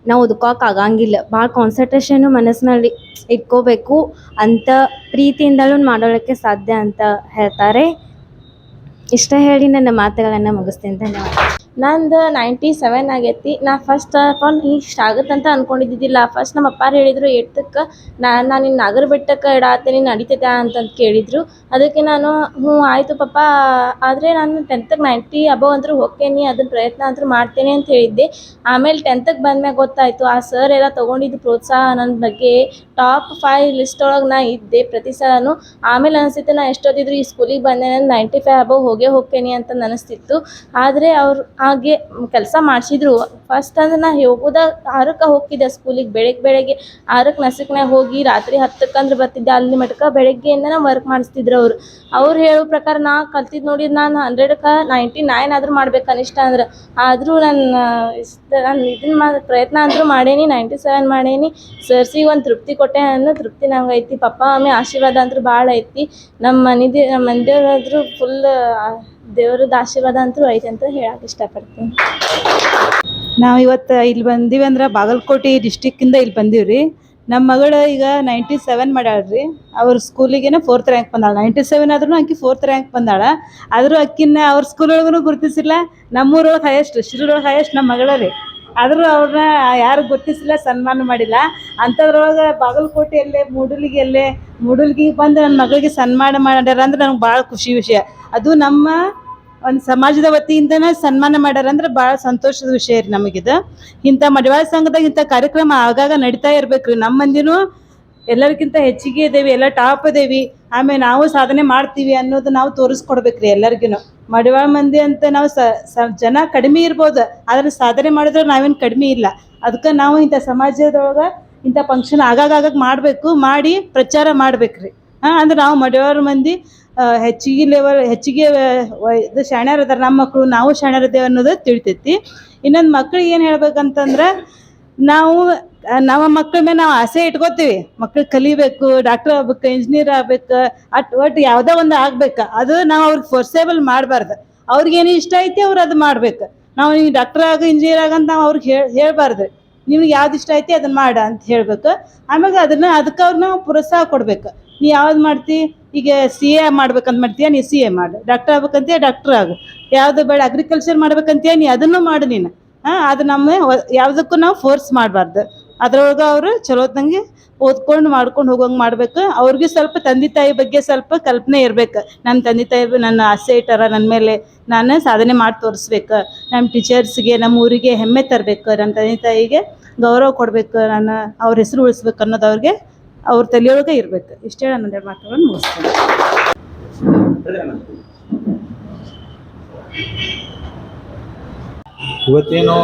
ನಾವು ಓದ್ಕೋಕೆ ಆಗಂಗಿಲ್ಲ. ಭಾಳ ಕಾನ್ಸಂಟ್ರೇಷನು ಮನಸ್ಸಿನಲ್ಲಿ ಇಟ್ಕೋಬೇಕು. ಅಂತ ಪ್ರೀತಿಯಿಂದಲೂ ಮಾಡೋಳಕ್ಕೆ ಸಾಧ್ಯ ಅಂತ ಹೇಳ್ತಾರೆ. ಇಷ್ಟ ಹೇಳಿ ನನ್ನ ಮಾತುಗಳನ್ನು ಮುಗಿಸ್ತೀನಿ. ಧನ್ಯವಾದ. ನಂದು ನೈಂಟಿ ಸೆವೆನ್ ಆಗೈತಿ. ನಾ ಫಸ್ಟ್ ಆಫ್ ಆಲ್ ಇಷ್ಟು ಆಗುತ್ತಂತ ಅನ್ಕೊಂಡಿದ್ದಿದ್ದಿಲ್ಲ. ಫಸ್ಟ್ ನಮ್ಮ ಅಪ್ಪಾರು ಹೇಳಿದರು ಏಟ್ತಕ್ಕೆ ನಾನು ನಾನು ನಿನ್ನ ನಾಗರ ಬೆಟ್ಟಕ್ಕೆ ಇಡಾತೀನಿ ನಡಿತೈತೆ ಅಂತಂದು ಕೇಳಿದರು. ಅದಕ್ಕೆ ನಾನು, ಹ್ಞೂ, ಆಯಿತು ಪಪ್ಪ. ಆದರೆ ನಾನು ಟೆಂತ್ಗೆ ನೈಂಟಿ ಅಬವ್ ಅಂದರೂ ಹೋಗ್ತೇನೆ ಅದನ್ನ ಪ್ರಯತ್ನ ಅಂತೂ ಮಾಡ್ತೇನೆ ಅಂತ ಹೇಳಿದ್ದೆ. ಆಮೇಲೆ ಟೆಂತ್ಗೆ ಬಂದ್ಮ್ಯಾಗ ಗೊತ್ತಾಯಿತು, ಆ ಸರ್ ಎಲ್ಲ ತೊಗೊಂಡಿದ್ದು ಪ್ರೋತ್ಸಾಹ ನನ್ನ ಬಗ್ಗೆ ಟಾಪ್ ಫೈವ್ ಲಿಸ್ಟ್ ಒಳಗೆ ನಾ ಇದ್ದೆ. ಪ್ರತಿ ಸಲನೂ ಆಮೇಲೆ ಅನಿಸ್ತಿತ್ತು ನಾ ಎಷ್ಟೊತ್ತಿದ್ರು ಈ ಸ್ಕೂಲಿಗೆ ಬಂದೆ ನಾನು ನೈಂಟಿ ಫೈವ್ ಅಬೋ ಹೋಗೇ ಹೋಗ್ತೇನೆ ಅಂತ ಅನಿಸ್ತಿತ್ತು. ಆದರೆ ಅವ್ರು ಹಾಗೆ ಕೆಲಸ ಮಾಡಿಸಿದ್ರು. ಫಸ್ಟ್ ಅಂದ್ರೆ ನಾ ಹೋಗೋದ ಆರಕ್ಕೆ ಹೋಗ್ತಿದ್ದೆ ಸ್ಕೂಲಿಗೆ. ಬೆಳಗ್ಗೆ ಬೆಳಗ್ಗೆ ಆರಕ್ಕೆ ನಸಕ್ನಾಗ ಹೋಗಿ ರಾತ್ರಿ ಹತ್ತಕ್ಕೆ ಅಂದ್ರೆ ಬರ್ತಿದ್ದೆ. ಅಲ್ಲಿ ಮಟ್ಕ ಬೆಳಗ್ಗೆಯಿಂದನೇ ವರ್ಕ್ ಮಾಡಿಸ್ತಿದ್ರು ಅವರು. ಅವ್ರು ಹೇಳೋ ಪ್ರಕಾರ ನಾ ಕಲ್ತಿದ್ದು ನೋಡಿ ನಾನು ಹಂಡ್ರೆಡ್ಗೆ ನೈಂಟಿ ನೈನ್ ಆದರೂ ಮಾಡ್ಬೇಕು ಕನಿಷ್ಠ ಅಂದ್ರೆ. ಆದರೂ ನನ್ನ ಇಷ್ಟ, ನಾನು ಇದನ್ನ ಪ್ರಯತ್ನ ಅಂದರೂ ಮಾಡೇನಿ ನೈಂಟಿ ಸೆವೆನ್ ಮಾಡೇನಿ ಸರ್ಸಿಗೆ ಒಂದು ತೃಪ್ತಿ ಕೊಟ್ಟೆ ಅನ್ನೋ ತೃಪ್ತಿ ನಂಗೆ ಐತಿ. ಪಪ್ಪ ಮಮ್ಮಿ ಆಶೀರ್ವಾದ ಅಂತೂ ಭಾಳ ಐತಿ. ನಮ್ಮ ಮನೆದೇ ನಮ್ಮ ಮನೆದೇವ್ರಾದ್ರೂ ಫುಲ್ ದೇವ್ರದ್ದು ಆಶೀರ್ವಾದ ಅಂತೂ ಐತಿ ಅಂತ ಹೇಳಕ್ಕೆ ಇಷ್ಟಪಡ್ತೀನಿ. ನಾವು ಇವತ್ತು ಇಲ್ಲಿ ಬಂದೀವಿ ಅಂದ್ರೆ ಬಾಗಲಕೋಟೆ ಡಿಸ್ಟಿಕ್ಕಿಂದ ಇಲ್ಲಿ ಬಂದೀವಿ ರೀ ನಮ್ಮ ಮಗಳು ಈಗ ನೈಂಟಿ ಸೆವೆನ್ ಮಾಡ್ಯಾಳ ರೀ ಅವ್ರ ಸ್ಕೂಲಿಗೇನೆ ಫೋರ್ತ್ ರ್ಯಾಂಕ್ ಬಂದಾಳ. ನೈಂಟಿ ಸೆವೆನ್ ಆದ್ರೂ ಅಕ್ಕಿ ಫೋರ್ತ್ ರ್ಯಾಂಕ್ ಬಂದಾಳ. ಆದರೂ ಅಕ್ಕಿನ ಅವ್ರ ಸ್ಕೂಲ್ ಒಳಗೂ ಗುರುತಿಸಿಲ್ಲ ನಮ್ಮೂರೊಳಗೆ ಹೈಯೆಸ್ಟ್ ಶಿರೂರೊಳಗೆ ಹೈಯೆಸ್ಟ್ ನಮ್ಮ ಮಗಳ ರೀ. ಆದರೂ ಅವ್ರನ್ನ ಯಾರು ಗುರುತಿಸಿಲ್ಲ, ಸನ್ಮಾನ ಮಾಡಿಲ್ಲ. ಅಂಥದ್ರೊಳಗೆ ಬಾಗಲಕೋಟೆಯಲ್ಲೇ, ಮೂಡಲ್ಗಿಯಲ್ಲೇ, ಮೂಡಲ್ಗಿಗೆ ಬಂದು ನನ್ನ ಮಗಳಿಗೆ ಸನ್ಮಾನ ಮಾಡ್ಯಾರ ಅಂದ್ರೆ ನನಗೆ ಭಾಳ ಖುಷಿ ವಿಷಯ. ಅದು ನಮ್ಮ ಒಂದು ಸಮಾಜದ ವತಿಯಿಂದನೇ ಸನ್ಮಾನ ಮಾಡ್ಯಾರ ಅಂದ್ರೆ ಭಾಳ ಸಂತೋಷದ ವಿಷಯ ರೀ ನಮಗಿದು. ಇಂಥ ಮಡಿವಾಳ ಸಂಘದಾಗ ಇಂಥ ಕಾರ್ಯಕ್ರಮ ಆಗಾಗ ನಡೀತಾ ಇರ್ಬೇಕು ರೀ ನಮ್ಮ ಮಂದಿನೂ ಎಲ್ಲರಿಗಿಂತ ಹೆಚ್ಚಿಗೆ ಇದೇವಿ, ಎಲ್ಲ ಟಾಪ್ ಇದೇವಿ. ಆಮೇಲೆ ನಾವು ಸಾಧನೆ ಮಾಡ್ತೀವಿ ಅನ್ನೋದು ನಾವು ತೋರಿಸ್ಕೊಡ್ಬೇಕು ರೀ ಎಲ್ಲರಿಗೂ ಮಡಿವಾಳ ಮಂದಿ ಅಂತ ನಾವು ಸ ಜನ ಕಡಿಮೆ ಇರ್ಬೋದು, ಆದರೆ ಸಾಧನೆ ಮಾಡಿದ್ರೆ ನಾವೇನು ಕಡಿಮೆ ಇಲ್ಲ. ಅದಕ್ಕೆ ನಾವು ಇಂಥ ಸಮಾಜದೊಳಗೆ ಇಂಥ ಫಂಕ್ಷನ್ ಆಗಾಗ ಆಗಾಗ ಮಾಡಬೇಕು, ಮಾಡಿ ಪ್ರಚಾರ ಮಾಡ್ಬೇಕು ರೀ ಹಾಂ, ಅಂದ್ರೆ ನಾವು ಮಡಿವಾಳ ಮಂದಿ ಹೆಚ್ಚಿಗೆ ಲೆವೆಲ್ ಹೆಚ್ಚಿಗೆ ಇದು ಶಾಣ್ಯಾರ ಅದಾರ, ನಮ್ಮ ಮಕ್ಕಳು ನಾವು ಶಾಣ್ಯರಿದ್ದೇವೆ ಅನ್ನೋದು ತಿಳಿತೈತಿ. ಇನ್ನೊಂದು ಮಕ್ಳಿಗೆ ಏನು ಹೇಳ್ಬೇಕಂತಂದ್ರೆ, ನಾವು ನಮ್ಮ ಮಕ್ಕಳ ಮೇಲೆ ನಾವು ಆಸೆ ಇಟ್ಕೋತೀವಿ. ಮಕ್ಳು ಕಲಿಬೇಕು ಡಾಕ್ಟರ್ ಆಗ್ಬೇಕು ಇಂಜಿನಿಯರ್ ಆಗ್ಬೇಕು, ಅಟ್ ಒಟ್ಟು ಯಾವುದೋ ಒಂದು ಆಗ್ಬೇಕು. ಅದು ನಾವು ಅವ್ರಿಗೆ ಫೋರ್ಸೇಬಲ್ ಮಾಡಬಾರ್ದು. ಅವ್ರಿಗೇನು ಇಷ್ಟ ಐತಿ ಅವ್ರು ಅದು ಮಾಡ್ಬೇಕು. ನಾವು ನೀವು ಡಾಕ್ಟರ್ ಆಗೋ ಇಂಜಿನಿಯರ್ ಆಗಂತ ನಾವು ಅವ್ರಿಗೆ ಹೇಳಿ ಹೇಳ್ಬಾರ್ದು. ನಿಮ್ಗೆ ಯಾವ್ದು ಇಷ್ಟ ಐತಿ ಅದನ್ನ ಮಾಡ ಅಂತ ಹೇಳ್ಬೇಕು. ಆಮ್ಯಾಗ ಅದನ್ನ ಅದಕ್ಕೆ ನಾವು ಪ್ರೋತ್ಸಾಹ ಕೊಡ್ಬೇಕು. ನೀ ಯಾವ್ದು ಮಾಡ್ತಿ? ಈಗ ಸಿ ಎ ಮಾಡ್ಬೇಕಂತ ಮಾಡ್ತೀಯ? ನೀ ಸಿ ಎ ಮಾಡು. ಡಾಕ್ಟರ್ ಆಗ್ಬೇಕಂತೀಯ? ಡಾಕ್ಟರ್ ಆಗು. ಯಾವುದು ಬೇಡ ಅಗ್ರಿಕಲ್ಚರ್ ಮಾಡ್ಬೇಕಂತೀಯ? ನೀ ಅದನ್ನು ಮಾಡು ನೀನು. ಹಾಂ, ಅದು ನಮ್ಮ, ಯಾವುದಕ್ಕೂ ನಾವು ಫೋರ್ಸ್ ಮಾಡಬಾರ್ದು. ಅದ್ರೊಳಗೆ ಅವರು ಚಲೋತ್ನಂಗೆ ಓದ್ಕೊಂಡು ಮಾಡ್ಕೊಂಡು ಹೋಗೋಂಗೆ ಮಾಡ್ಬೇಕು. ಅವ್ರಿಗೆ ಸ್ವಲ್ಪ ತಂದೆ ತಾಯಿ ಬಗ್ಗೆ ಸ್ವಲ್ಪ ಕಲ್ಪನೆ ಇರ್ಬೇಕು. ನನ್ನ ತಂದೆ ತಾಯಿ ನನ್ನ ಆಸೆ ಇಟ್ಟಾರ ನನ್ನ ಮೇಲೆ ನಾನು ಸಾಧನೆ ಮಾಡಿ ತೋರಿಸ್ಬೇಕು. ನಮ್ಮ ಟೀಚರ್ಸ್ಗೆ ನಮ್ಮ ಊರಿಗೆ ಹೆಮ್ಮೆ ತರಬೇಕು. ನನ್ನ ತಂದೆ ತಾಯಿಗೆ ಗೌರವ ಕೊಡಬೇಕು. ನಾನು ಅವ್ರ ಹೆಸರು ಉಳಿಸ್ಬೇಕು ಅನ್ನೋದು ಅವ್ರಿಗೆ ಅವ್ರ ತಲೆಯೊಳಗೆ ಇರಬೇಕು. ಇಷ್ಟೇ ನನ್ನ ಮಾತುಗಳನ್ನು ಮುಗಿಸ್ತೇನೆ. ಇವತ್ತೇನು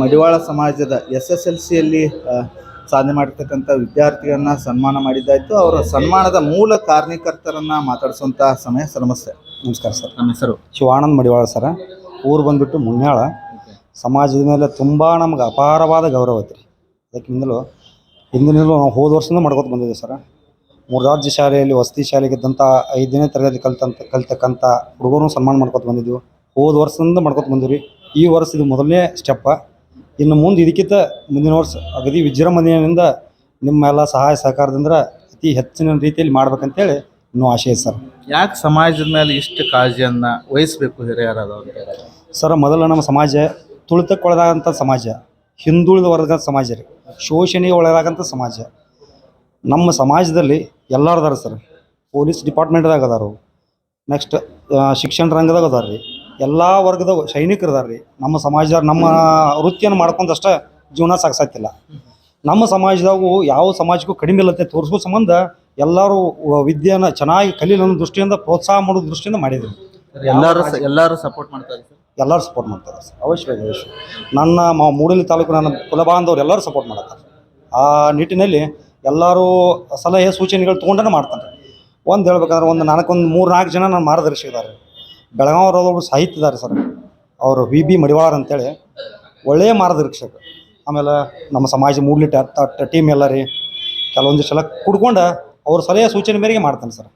ಮಡಿವಾಳ ಸಮಾಜದ ಎಸ್ ಎಸ್ ಎಲ್ ಸಿಯಲ್ಲಿ ಸಾಧನೆ ಮಾಡಿರ್ತಕ್ಕಂಥ ವಿದ್ಯಾರ್ಥಿಗಳನ್ನ ಸನ್ಮಾನ ಮಾಡಿದ್ದಾಯಿತು. ಅವರ ಸನ್ಮಾನದ ಮೂಲ ಕಾರ್ಯಕರ್ತರನ್ನ ಮಾತಾಡಿಸುವಂಥ ಸಮಯ ಸರ್ ನಮಸ್ತೆ. ನಮಸ್ಕಾರ ಸರ್. ನಮ್ಮ ಹೆಸರು? ಶಿವಾನಂದ್ ಮಡಿವಾಳ ಸರ. ಊರು ಬಂದ್ಬಿಟ್ಟು ಮುನ್ಯಾಳ. ಸಮಾಜದ ಮೇಲೆ ತುಂಬ ನಮ್ಗೆ ಅಪಾರವಾದ ಗೌರವ ಐತ್ರಿ ಅದಕ್ಕಿಂತಲೂ ಹಿಂದಿನಿಂದಲೂ ನಾವು ಹೋದ ವರ್ಷದಿಂದ ಮಾಡ್ಕೊತ ಬಂದಿದ್ದೀವಿ ಸರ. ಮೂರ್ರಾಜ್ಯ ಶಾಲೆಯಲ್ಲಿ ವಸತಿ ಶಾಲೆಗೆ ಇದ್ದಂಥ ಐದನೇ ತರಗತಿ ಕಲ್ತಂತ ಕಲಿತಕ್ಕಂಥ ಹುಡುಗರು ಸನ್ಮಾನ ಮಾಡ್ಕೊತ ಬಂದಿದ್ವಿ ಹೋದ ವರ್ಷದಿಂದ ಮಾಡ್ಕೊತ ಬಂದಿವಿ ಈ ವರ್ಷ ಇದು ಮೊದಲನೇ ಸ್ಟೆಪ್ಪ ಇನ್ನು ಮುಂದೆ ಇದಕ್ಕಿಂತ ಮುಂದಿನ ವರ್ಷ ಅಗದಿ ವಿಜೃಂಭಣೆಯಿಂದ ನಿಮ್ಮೆಲ್ಲ ಸಹಾಯ ಸಹಕಾರದಿಂದ ಅತಿ ಹೆಚ್ಚಿನ ರೀತಿಯಲ್ಲಿ ಮಾಡ್ಬೇಕಂತೇಳಿ ಇನ್ನೂ ಆಶಯ ಸರ್. ಯಾಕೆ ಸಮಾಜದ ಮೇಲೆ ಇಷ್ಟು ಕಾಳಜಿಯನ್ನು ವಹಿಸ್ಬೇಕು ಹಿರಿಯರಾದವರು ಸರ್ ಮೊದಲು ನಮ್ಮ ಸಮಾಜ ತುಳಿತಕ್ಕೊಳಗಾದಂಥ ಸಮಾಜ ಹಿಂದುಳಿದ ವರ್ಗದ ಸಮಾಜ ರೀ ಶೋಷಣೆಗೆ ಒಳಗಾಗಂಥ ಸಮಾಜ. ನಮ್ಮ ಸಮಾಜದಲ್ಲಿ ಎಲ್ಲರೂ ಅದಾರ ಸರ್ ಪೊಲೀಸ್ ಡಿಪಾರ್ಟ್ಮೆಂಟ್ದಾಗ ಅದಾರು ನೆಕ್ಸ್ಟ್ ಶಿಕ್ಷಣ ರಂಗದಾಗ ಅದಾರ ರೀ ಎಲ್ಲ ವರ್ಗದ ಸೈನಿಕರು ಇದಾರೆ ರೀ ನಮ್ಮ ಸಮಾಜದವ್ರು ನಮ್ಮ ವೃತ್ತಿಯನ್ನು ಮಾಡ್ಕೊಂದಷ್ಟೇ ಜೀವನ ಸಾಗಿಸತ್ತಿಲ್ಲ ನಮ್ಮ ಸಮಾಜದಾಗು ಯಾವ ಸಮಾಜಕ್ಕೂ ಕಡಿಮೆ ಇಲ್ಲತ್ತೆ ತೋರಿಸೋ ಸಂಬಂಧ ಎಲ್ಲರೂ ವಿದ್ಯೆನ ಚೆನ್ನಾಗಿ ಕಲೀಲಿ ಅನ್ನೋ ದೃಷ್ಟಿಯಿಂದ ಪ್ರೋತ್ಸಾಹ ಮಾಡೋ ದೃಷ್ಟಿಯಿಂದ ಮಾಡಿದ್ರು. ಎಲ್ಲರೂ ಎಲ್ಲರೂ ಸಪೋರ್ಟ್ ಮಾಡ್ತಾರೆ ಎಲ್ಲರೂ ಸಪೋರ್ಟ್ ಮಾಡ್ತಾರೆ ಅವಶ್ಯವಾಗಿ ಅವಶ್ಯ ನನ್ನ ಮೂಡಲಿ ತಾಲೂಕು ನನ್ನ ಕುಲಬಾಂಧವ್ರು ಎಲ್ಲರೂ ಸಪೋರ್ಟ್ ಮಾಡ್ತಾರೆ ಆ ನಿಟ್ಟಿನಲ್ಲಿ ಎಲ್ಲರೂ ಸಲಹೆ ಸೂಚನೆಗಳು ತೊಗೊಂಡೇ ಮಾಡ್ತಾರೆ ಒಂದು ಹೇಳ್ಬೇಕಂದ್ರೆ ಒಂದು ನಾಲ್ಕೊಂದು ಮೂರು ನಾಲ್ಕು ಜನ ನನ್ನ ಮಾರ್ಗದರ್ಶಿ ಇದ್ದಾರೆ ಬೆಳಗಾವ್ರೊಬ್ಬರು ಸಾಹಿತ್ಯ ಇದ್ದಾರೆ ಸರ್. ಅವರು ವಿ ಬಿ ಮಡಿವಾಳರ್ ಅಂತೇಳಿ ಒಳ್ಳೆಯ ಮಾರ್ಗದರ್ಶಕ ಆಮೇಲೆ ನಮ್ಮ ಸಮಾಜ ಮೂಡ್ಲಿ ಟೀಮ್ ಎಲ್ಲ ರೀ. ಕೆಲವೊಂದಿಷ್ಟು ಸಲ ಕುಡ್ಕೊಂಡು ಅವ್ರ ಸಲಹೆ ಸೂಚನೆ ಮೇರೆಗೆ ಮಾಡ್ತಾನೆ ಸರ್.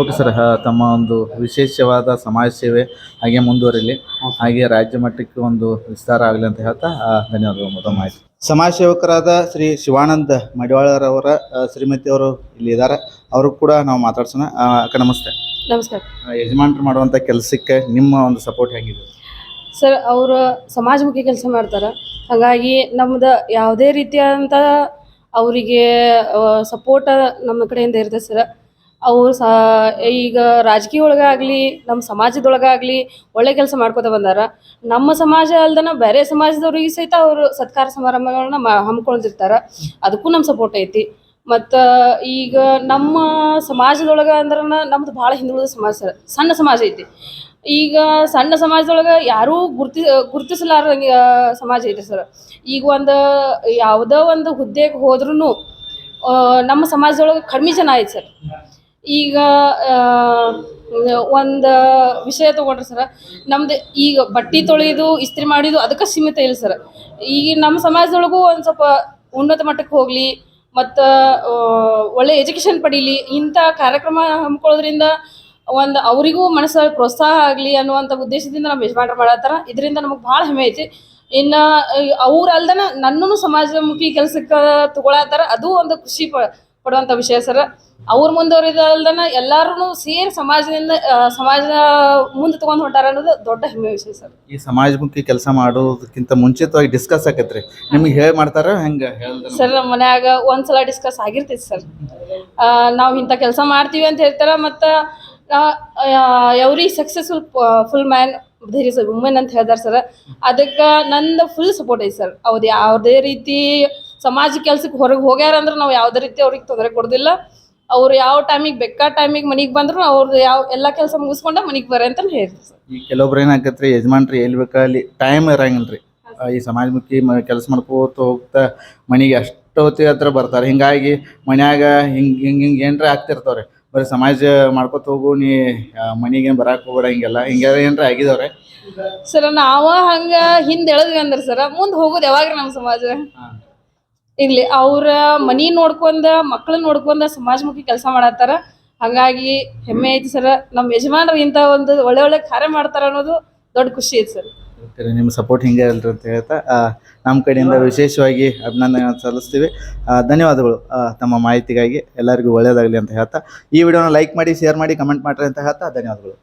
ಓಕೆ ಸರ್ ತಮ್ಮ ಒಂದು ವಿಶೇಷವಾದ ಸಮಾಜ ಸೇವೆ ಹಾಗೆ ಮುಂದುವರಿಲಿ. ಹಾಗೆ ರಾಜ್ಯ ಮಟ್ಟಕ್ಕೆ ಒಂದು ವಿಸ್ತಾರ ಆಗಲಿ ಅಂತ ಹೇಳ್ತಾ ಧನ್ಯವಾದಗಳು ಮೊದಲು ಮಾಹಿತಿ. ಸಮಾಜ ಸೇವಕರಾದ ಶ್ರೀ ಶಿವಾನಂದ ಮಡಿವಾಳರವರ ಶ್ರೀಮತಿ ಅವರು ಇಲ್ಲಿ ಇದ್ದಾರೆ. ಅವರು ಕೂಡ ನಾವು ಮಾತಾಡ್ಸೋಣ. ಅಕ್ಕ ನಮಸ್ತೆ. ನಮಸ್ಕಾರ. ಮಾಡುವಂತ ಯಜಮಾನ್ರು ಮಾಡುವಂಥ ಕೆಲಸಕ್ಕೆ ನಿಮ್ಮ ಒಂದು ಸಪೋರ್ಟ್ ಹೆಂಗಿದೆ? ಸರ್ ಅವರು ಸಮಾಜಮುಖಿ ಕೆಲಸ ಮಾಡ್ತಾರೆ. ಹಾಗಾಗಿ ನಮ್ದು ಯಾವುದೇ ರೀತಿಯಾದಂಥ ಅವರಿಗೆ ಸಪೋರ್ಟ್ ನಮ್ಮ ಕಡೆಯಿಂದ ಇರ್ತದೆ ಸರ್. ಅವರು ಸಾ ಈಗ ರಾಜಕೀಯ ಒಳಗಾಗಲಿ ನಮ್ಮ ಸಮಾಜದೊಳಗಾಗಲಿ ಒಳ್ಳೆ ಕೆಲಸ ಮಾಡ್ಕೋತ ಬಂದಾರ. ನಮ್ಮ ಸಮಾಜ ಅಲ್ದನ ಬೇರೆ ಸಮಾಜದವ್ರಿಗೆ ಸಹಿತ ಅವರು ಸತ್ಕಾರ ಸಮಾರಂಭಗಳನ್ನ ಮಾ ಹಮ್ಮಿಕೊಳ್ತಿರ್ತಾರೆ. ಅದಕ್ಕೂ ನಮ್ಮ ಸಪೋರ್ಟ್ ಐತಿ. ಮತ್ತು ಈಗ ನಮ್ಮ ಸಮಾಜದೊಳಗೆ ಅಂದ್ರೆ ನಮ್ದು ಭಾಳ ಹಿಂದುಳಿದ ಸಮಾಜ ಸರ್, ಸಣ್ಣ ಸಮಾಜ ಐತಿ. ಈಗ ಸಣ್ಣ ಸಮಾಜದೊಳಗೆ ಯಾರೂ ಗುರ್ತಿ, ಗುರ್ತಿಸಲಾರ್ದಂಗೆ ಸಮಾಜ ಐತಿ ಸರ್. ಈಗ ಒಂದು ಯಾವುದೋ ಒಂದು ಹುದ್ದೆಗೆ ಹೋದ್ರೂ ನಮ್ಮ ಸಮಾಜದೊಳಗೆ ಕಡಿಮೆ ಜನ ಐತೆ ಸರ್. ಈಗ ಒಂದು ವಿಷಯ ತೊಗೊಂಡ್ರೆ ಸರ. ನಮ್ದು ಈಗ ಬಟ್ಟೆ ತೊಳೆಯೋದು ಇಸ್ತ್ರಿ ಮಾಡಿದ್ದು ಅದಕ್ಕೆ ಸೀಮಿತ ಇಲ್ಲ ಸರ್. ಈಗ ನಮ್ಮ ಸಮಾಜದೊಳಗೂ ಒಂದು ಸ್ವಲ್ಪ ಉನ್ನತ ಮಟ್ಟಕ್ಕೆ ಹೋಗಲಿ ಮತ್ತು ಒಳ್ಳೆ ಎಜುಕೇಷನ್ ಪಡೀಲಿ. ಇಂಥ ಕಾರ್ಯಕ್ರಮ ಹಮ್ಮಿಕೊಳ್ಳೋದ್ರಿಂದ ಒಂದು ಅವರಿಗೂ ಮನಸ್ಸಲ್ಲಿ ಪ್ರೋತ್ಸಾಹ ಆಗಲಿ ಅನ್ನುವಂಥ ಉದ್ದೇಶದಿಂದ ನಮ್ಮ ಯಜಮಾನ್ರು ಮಾಡತ್ತಾರ. ಇದರಿಂದ ನಮಗೆ ಭಾಳ ಹೆಮ್ಮೆ ಐತಿ. ಇನ್ನು ಅವ್ರ ಅಲ್ದನ ನನ್ನೂ ಸಮಾಜಮುಖಿ ಕೆಲಸಕ್ಕೆ ತಗೊಳತ್ತಾರ. ಅದು ಒಂದು ಖುಷಿ ಪ ಪಡುವಂಥ ವಿಷಯ ಸರ್. ಅವ್ರ ಮುಂದುವರಿದಲ್ದನ ಎಲ್ಲಾರು ಸೇರಿ ಸಮಾಜದಿಂದ ಸಮಾಜದ ಸಮಾಜ ಮುಂದೆ ತಗೊಂಡ್ ಹೊಂಟಾರ ಅನ್ನೋದು ದೊಡ್ಡ ಹೆಮ್ಮೆ ವಿಷಯ ಸರ್. ಈ ಸಮಾಜಮುಖಿ ಕೆಲಸ ಮಾಡೋದಕ್ಕಿಂತ ಮುಂಚಿತವಾಗಿ ಡಿಸ್ಕಸ್ ಆಕೈತ್ರಿ. ನಿಮಗೆ ಹೇಳಿ ಮಾಡ್ತಾರ ಹೆಂಗೆ ಸರ್ ನಮ್ಮ ಮನ್ಯಾಗ ಒಂದ್ಸಲ ಡಿಸ್ಕಸ್ ಆಗಿರ್ತೈತಿ ಸರ್. ನಾವು ಇಂಥ ಕೆಲಸ ಮಾಡ್ತೀವಿ ಅಂತ ಹೇಳ್ತಾರ ಮತ್ತು ಎವ್ರಿ ಸಕ್ಸಸ್ಫುಲ್ ಫುಲ್ ಮ್ಯಾನ್ ಧೈರ್ಯ ಸರ್ ವುಮೆನ್ ಅಂತ ಹೇಳ್ತಾರೆ ಸರ್. ಅದಕ್ಕೆ ನಂದು ಫುಲ್ ಸಪೋರ್ಟ್ ಐತಿ ಸರ್. ಅವ್ದು ಯಾವುದೇ ರೀತಿ ಸಮಾಜ ಕೆಲ್ಸಕ್ಕೆ ಹೊರಗೆ ಹೋಗ್ಯಾರ ಅಂದ್ರೆ ನಾವು ಯಾವುದೇ ರೀತಿ ಅವ್ರಿಗೆ ತೊಂದರೆ ಕೊಡೋದಿಲ್ಲ. ಅವ್ರು ಯಾವ ಟೈಮಿಗೆ ಬೆಕ್ಕಾ ಟೈಮಿಗೆ ಮನೆಗೆ ಬಂದ್ರು ಅವ್ರದ್ದು ಯಾವ ಎಲ್ಲ ಕೆಲಸ ಮುಗಿಸ್ಕೊಂಡ ಮನೆಗೆ ಬರ್ರಿ ಅಂತ ಹೇಳಿ ಸರ್. ಈ ಕೆಲವೊಬ್ರು ಏನಾಕತ್ರಿ ಯಜಮಾನ್ರಿ ಎಲ್ಲಿ ಬೇಕಾ ಅಲ್ಲಿ ಟೈಮ್ ಇರಂಗಿಲ್ಲ ರೀ ಈ ಸಮಾಜಮುಖಿ ಮ ಕೆಲಸ ಮಾಡ್ಕೋತ ಹೋಗ್ತಾ ಮನೆಗೆ ಅಷ್ಟೊತ್ತಿಗೆ ಹತ್ರ ಬರ್ತಾರೆ. ಹಿಂಗಾಗಿ ಮನ್ಯಾಗ ಹಿಂಗೆ ಹಿಂಗೆ ಹಿಂಗೆ ಏನರ ಆಗ್ತಿರ್ತಾವ್ರಿ. ಬರೀ ಸಮಾಜ ಮಾಡ್ಕೋತ ಹೋಗು ನೀ ಮನೆಗೆ ಬರಕ್ಕೆ ಹೋಗ್ಬೇಡ ಹಿಂಗೆಲ್ಲ. ಹಿಂಗೆಲ್ಲ ಏನರ ಆಗಿದವ್ರೆ. ಸರ್ ನಾವ ಹಂಗ ಹಿಂದೆ ಎಳೆದ್ವಿ ಅಂದ್ರೆ ಸರ್ ಮುಂದೆ ಹೋಗೋದು ಯಾವಾಗ ನಮ್ಮ ಸಮಾಜ? ಇರ್ಲಿ ಅವ್ರ ಮನಿ ನೋಡ್ಕೊಂಡ ಮಕ್ಳು ನೋಡ್ಕೊಂಡ ಸಮಾಜಮುಖಿ ಕೆಲಸ ಮಾಡತ್ತಾರ. ಹಂಗಾಗಿ ಹೆಮ್ಮೆ ಐತಿ ಸರ್. ನಮ್ಮ ಯಜಮಾನರು ಇಂಥ ಒಂದು ಒಳ್ಳೆ ಒಳ್ಳೆ ಕಾರ್ಯ ಮಾಡ್ತಾರ ಅನ್ನೋದು ದೊಡ್ಡ ಖುಷಿ ಐತಿ ಸರ್. ನಿಮ್ಮ ಸಪೋರ್ಟ್ ಹಿಂಗೆ ಇಲ್ರಿ ಅಂತ ಹೇಳ್ತಾ ನಮ್ಮ ಕಡೆಯಿಂದ ವಿಶೇಷವಾಗಿ ಅಭಿನಂದನೆ ಸಲ್ಲಿಸ್ತೀವಿ. ಧನ್ಯವಾದಗಳು ತಮ್ಮ ಮಾಹಿತಿಗಾಗಿ. ಎಲ್ಲರಿಗೂ ಒಳ್ಳೆಯದಾಗಲಿ ಅಂತ ಹೇಳ್ತಾ, ಈ ವಿಡಿಯೋನ ಲೈಕ್ ಮಾಡಿ ಶೇರ್ ಮಾಡಿ ಕಮೆಂಟ್ ಮಾಡ್ರಿ ಅಂತ ಹೇಳ್ತಾ, ಧನ್ಯವಾದಗಳು.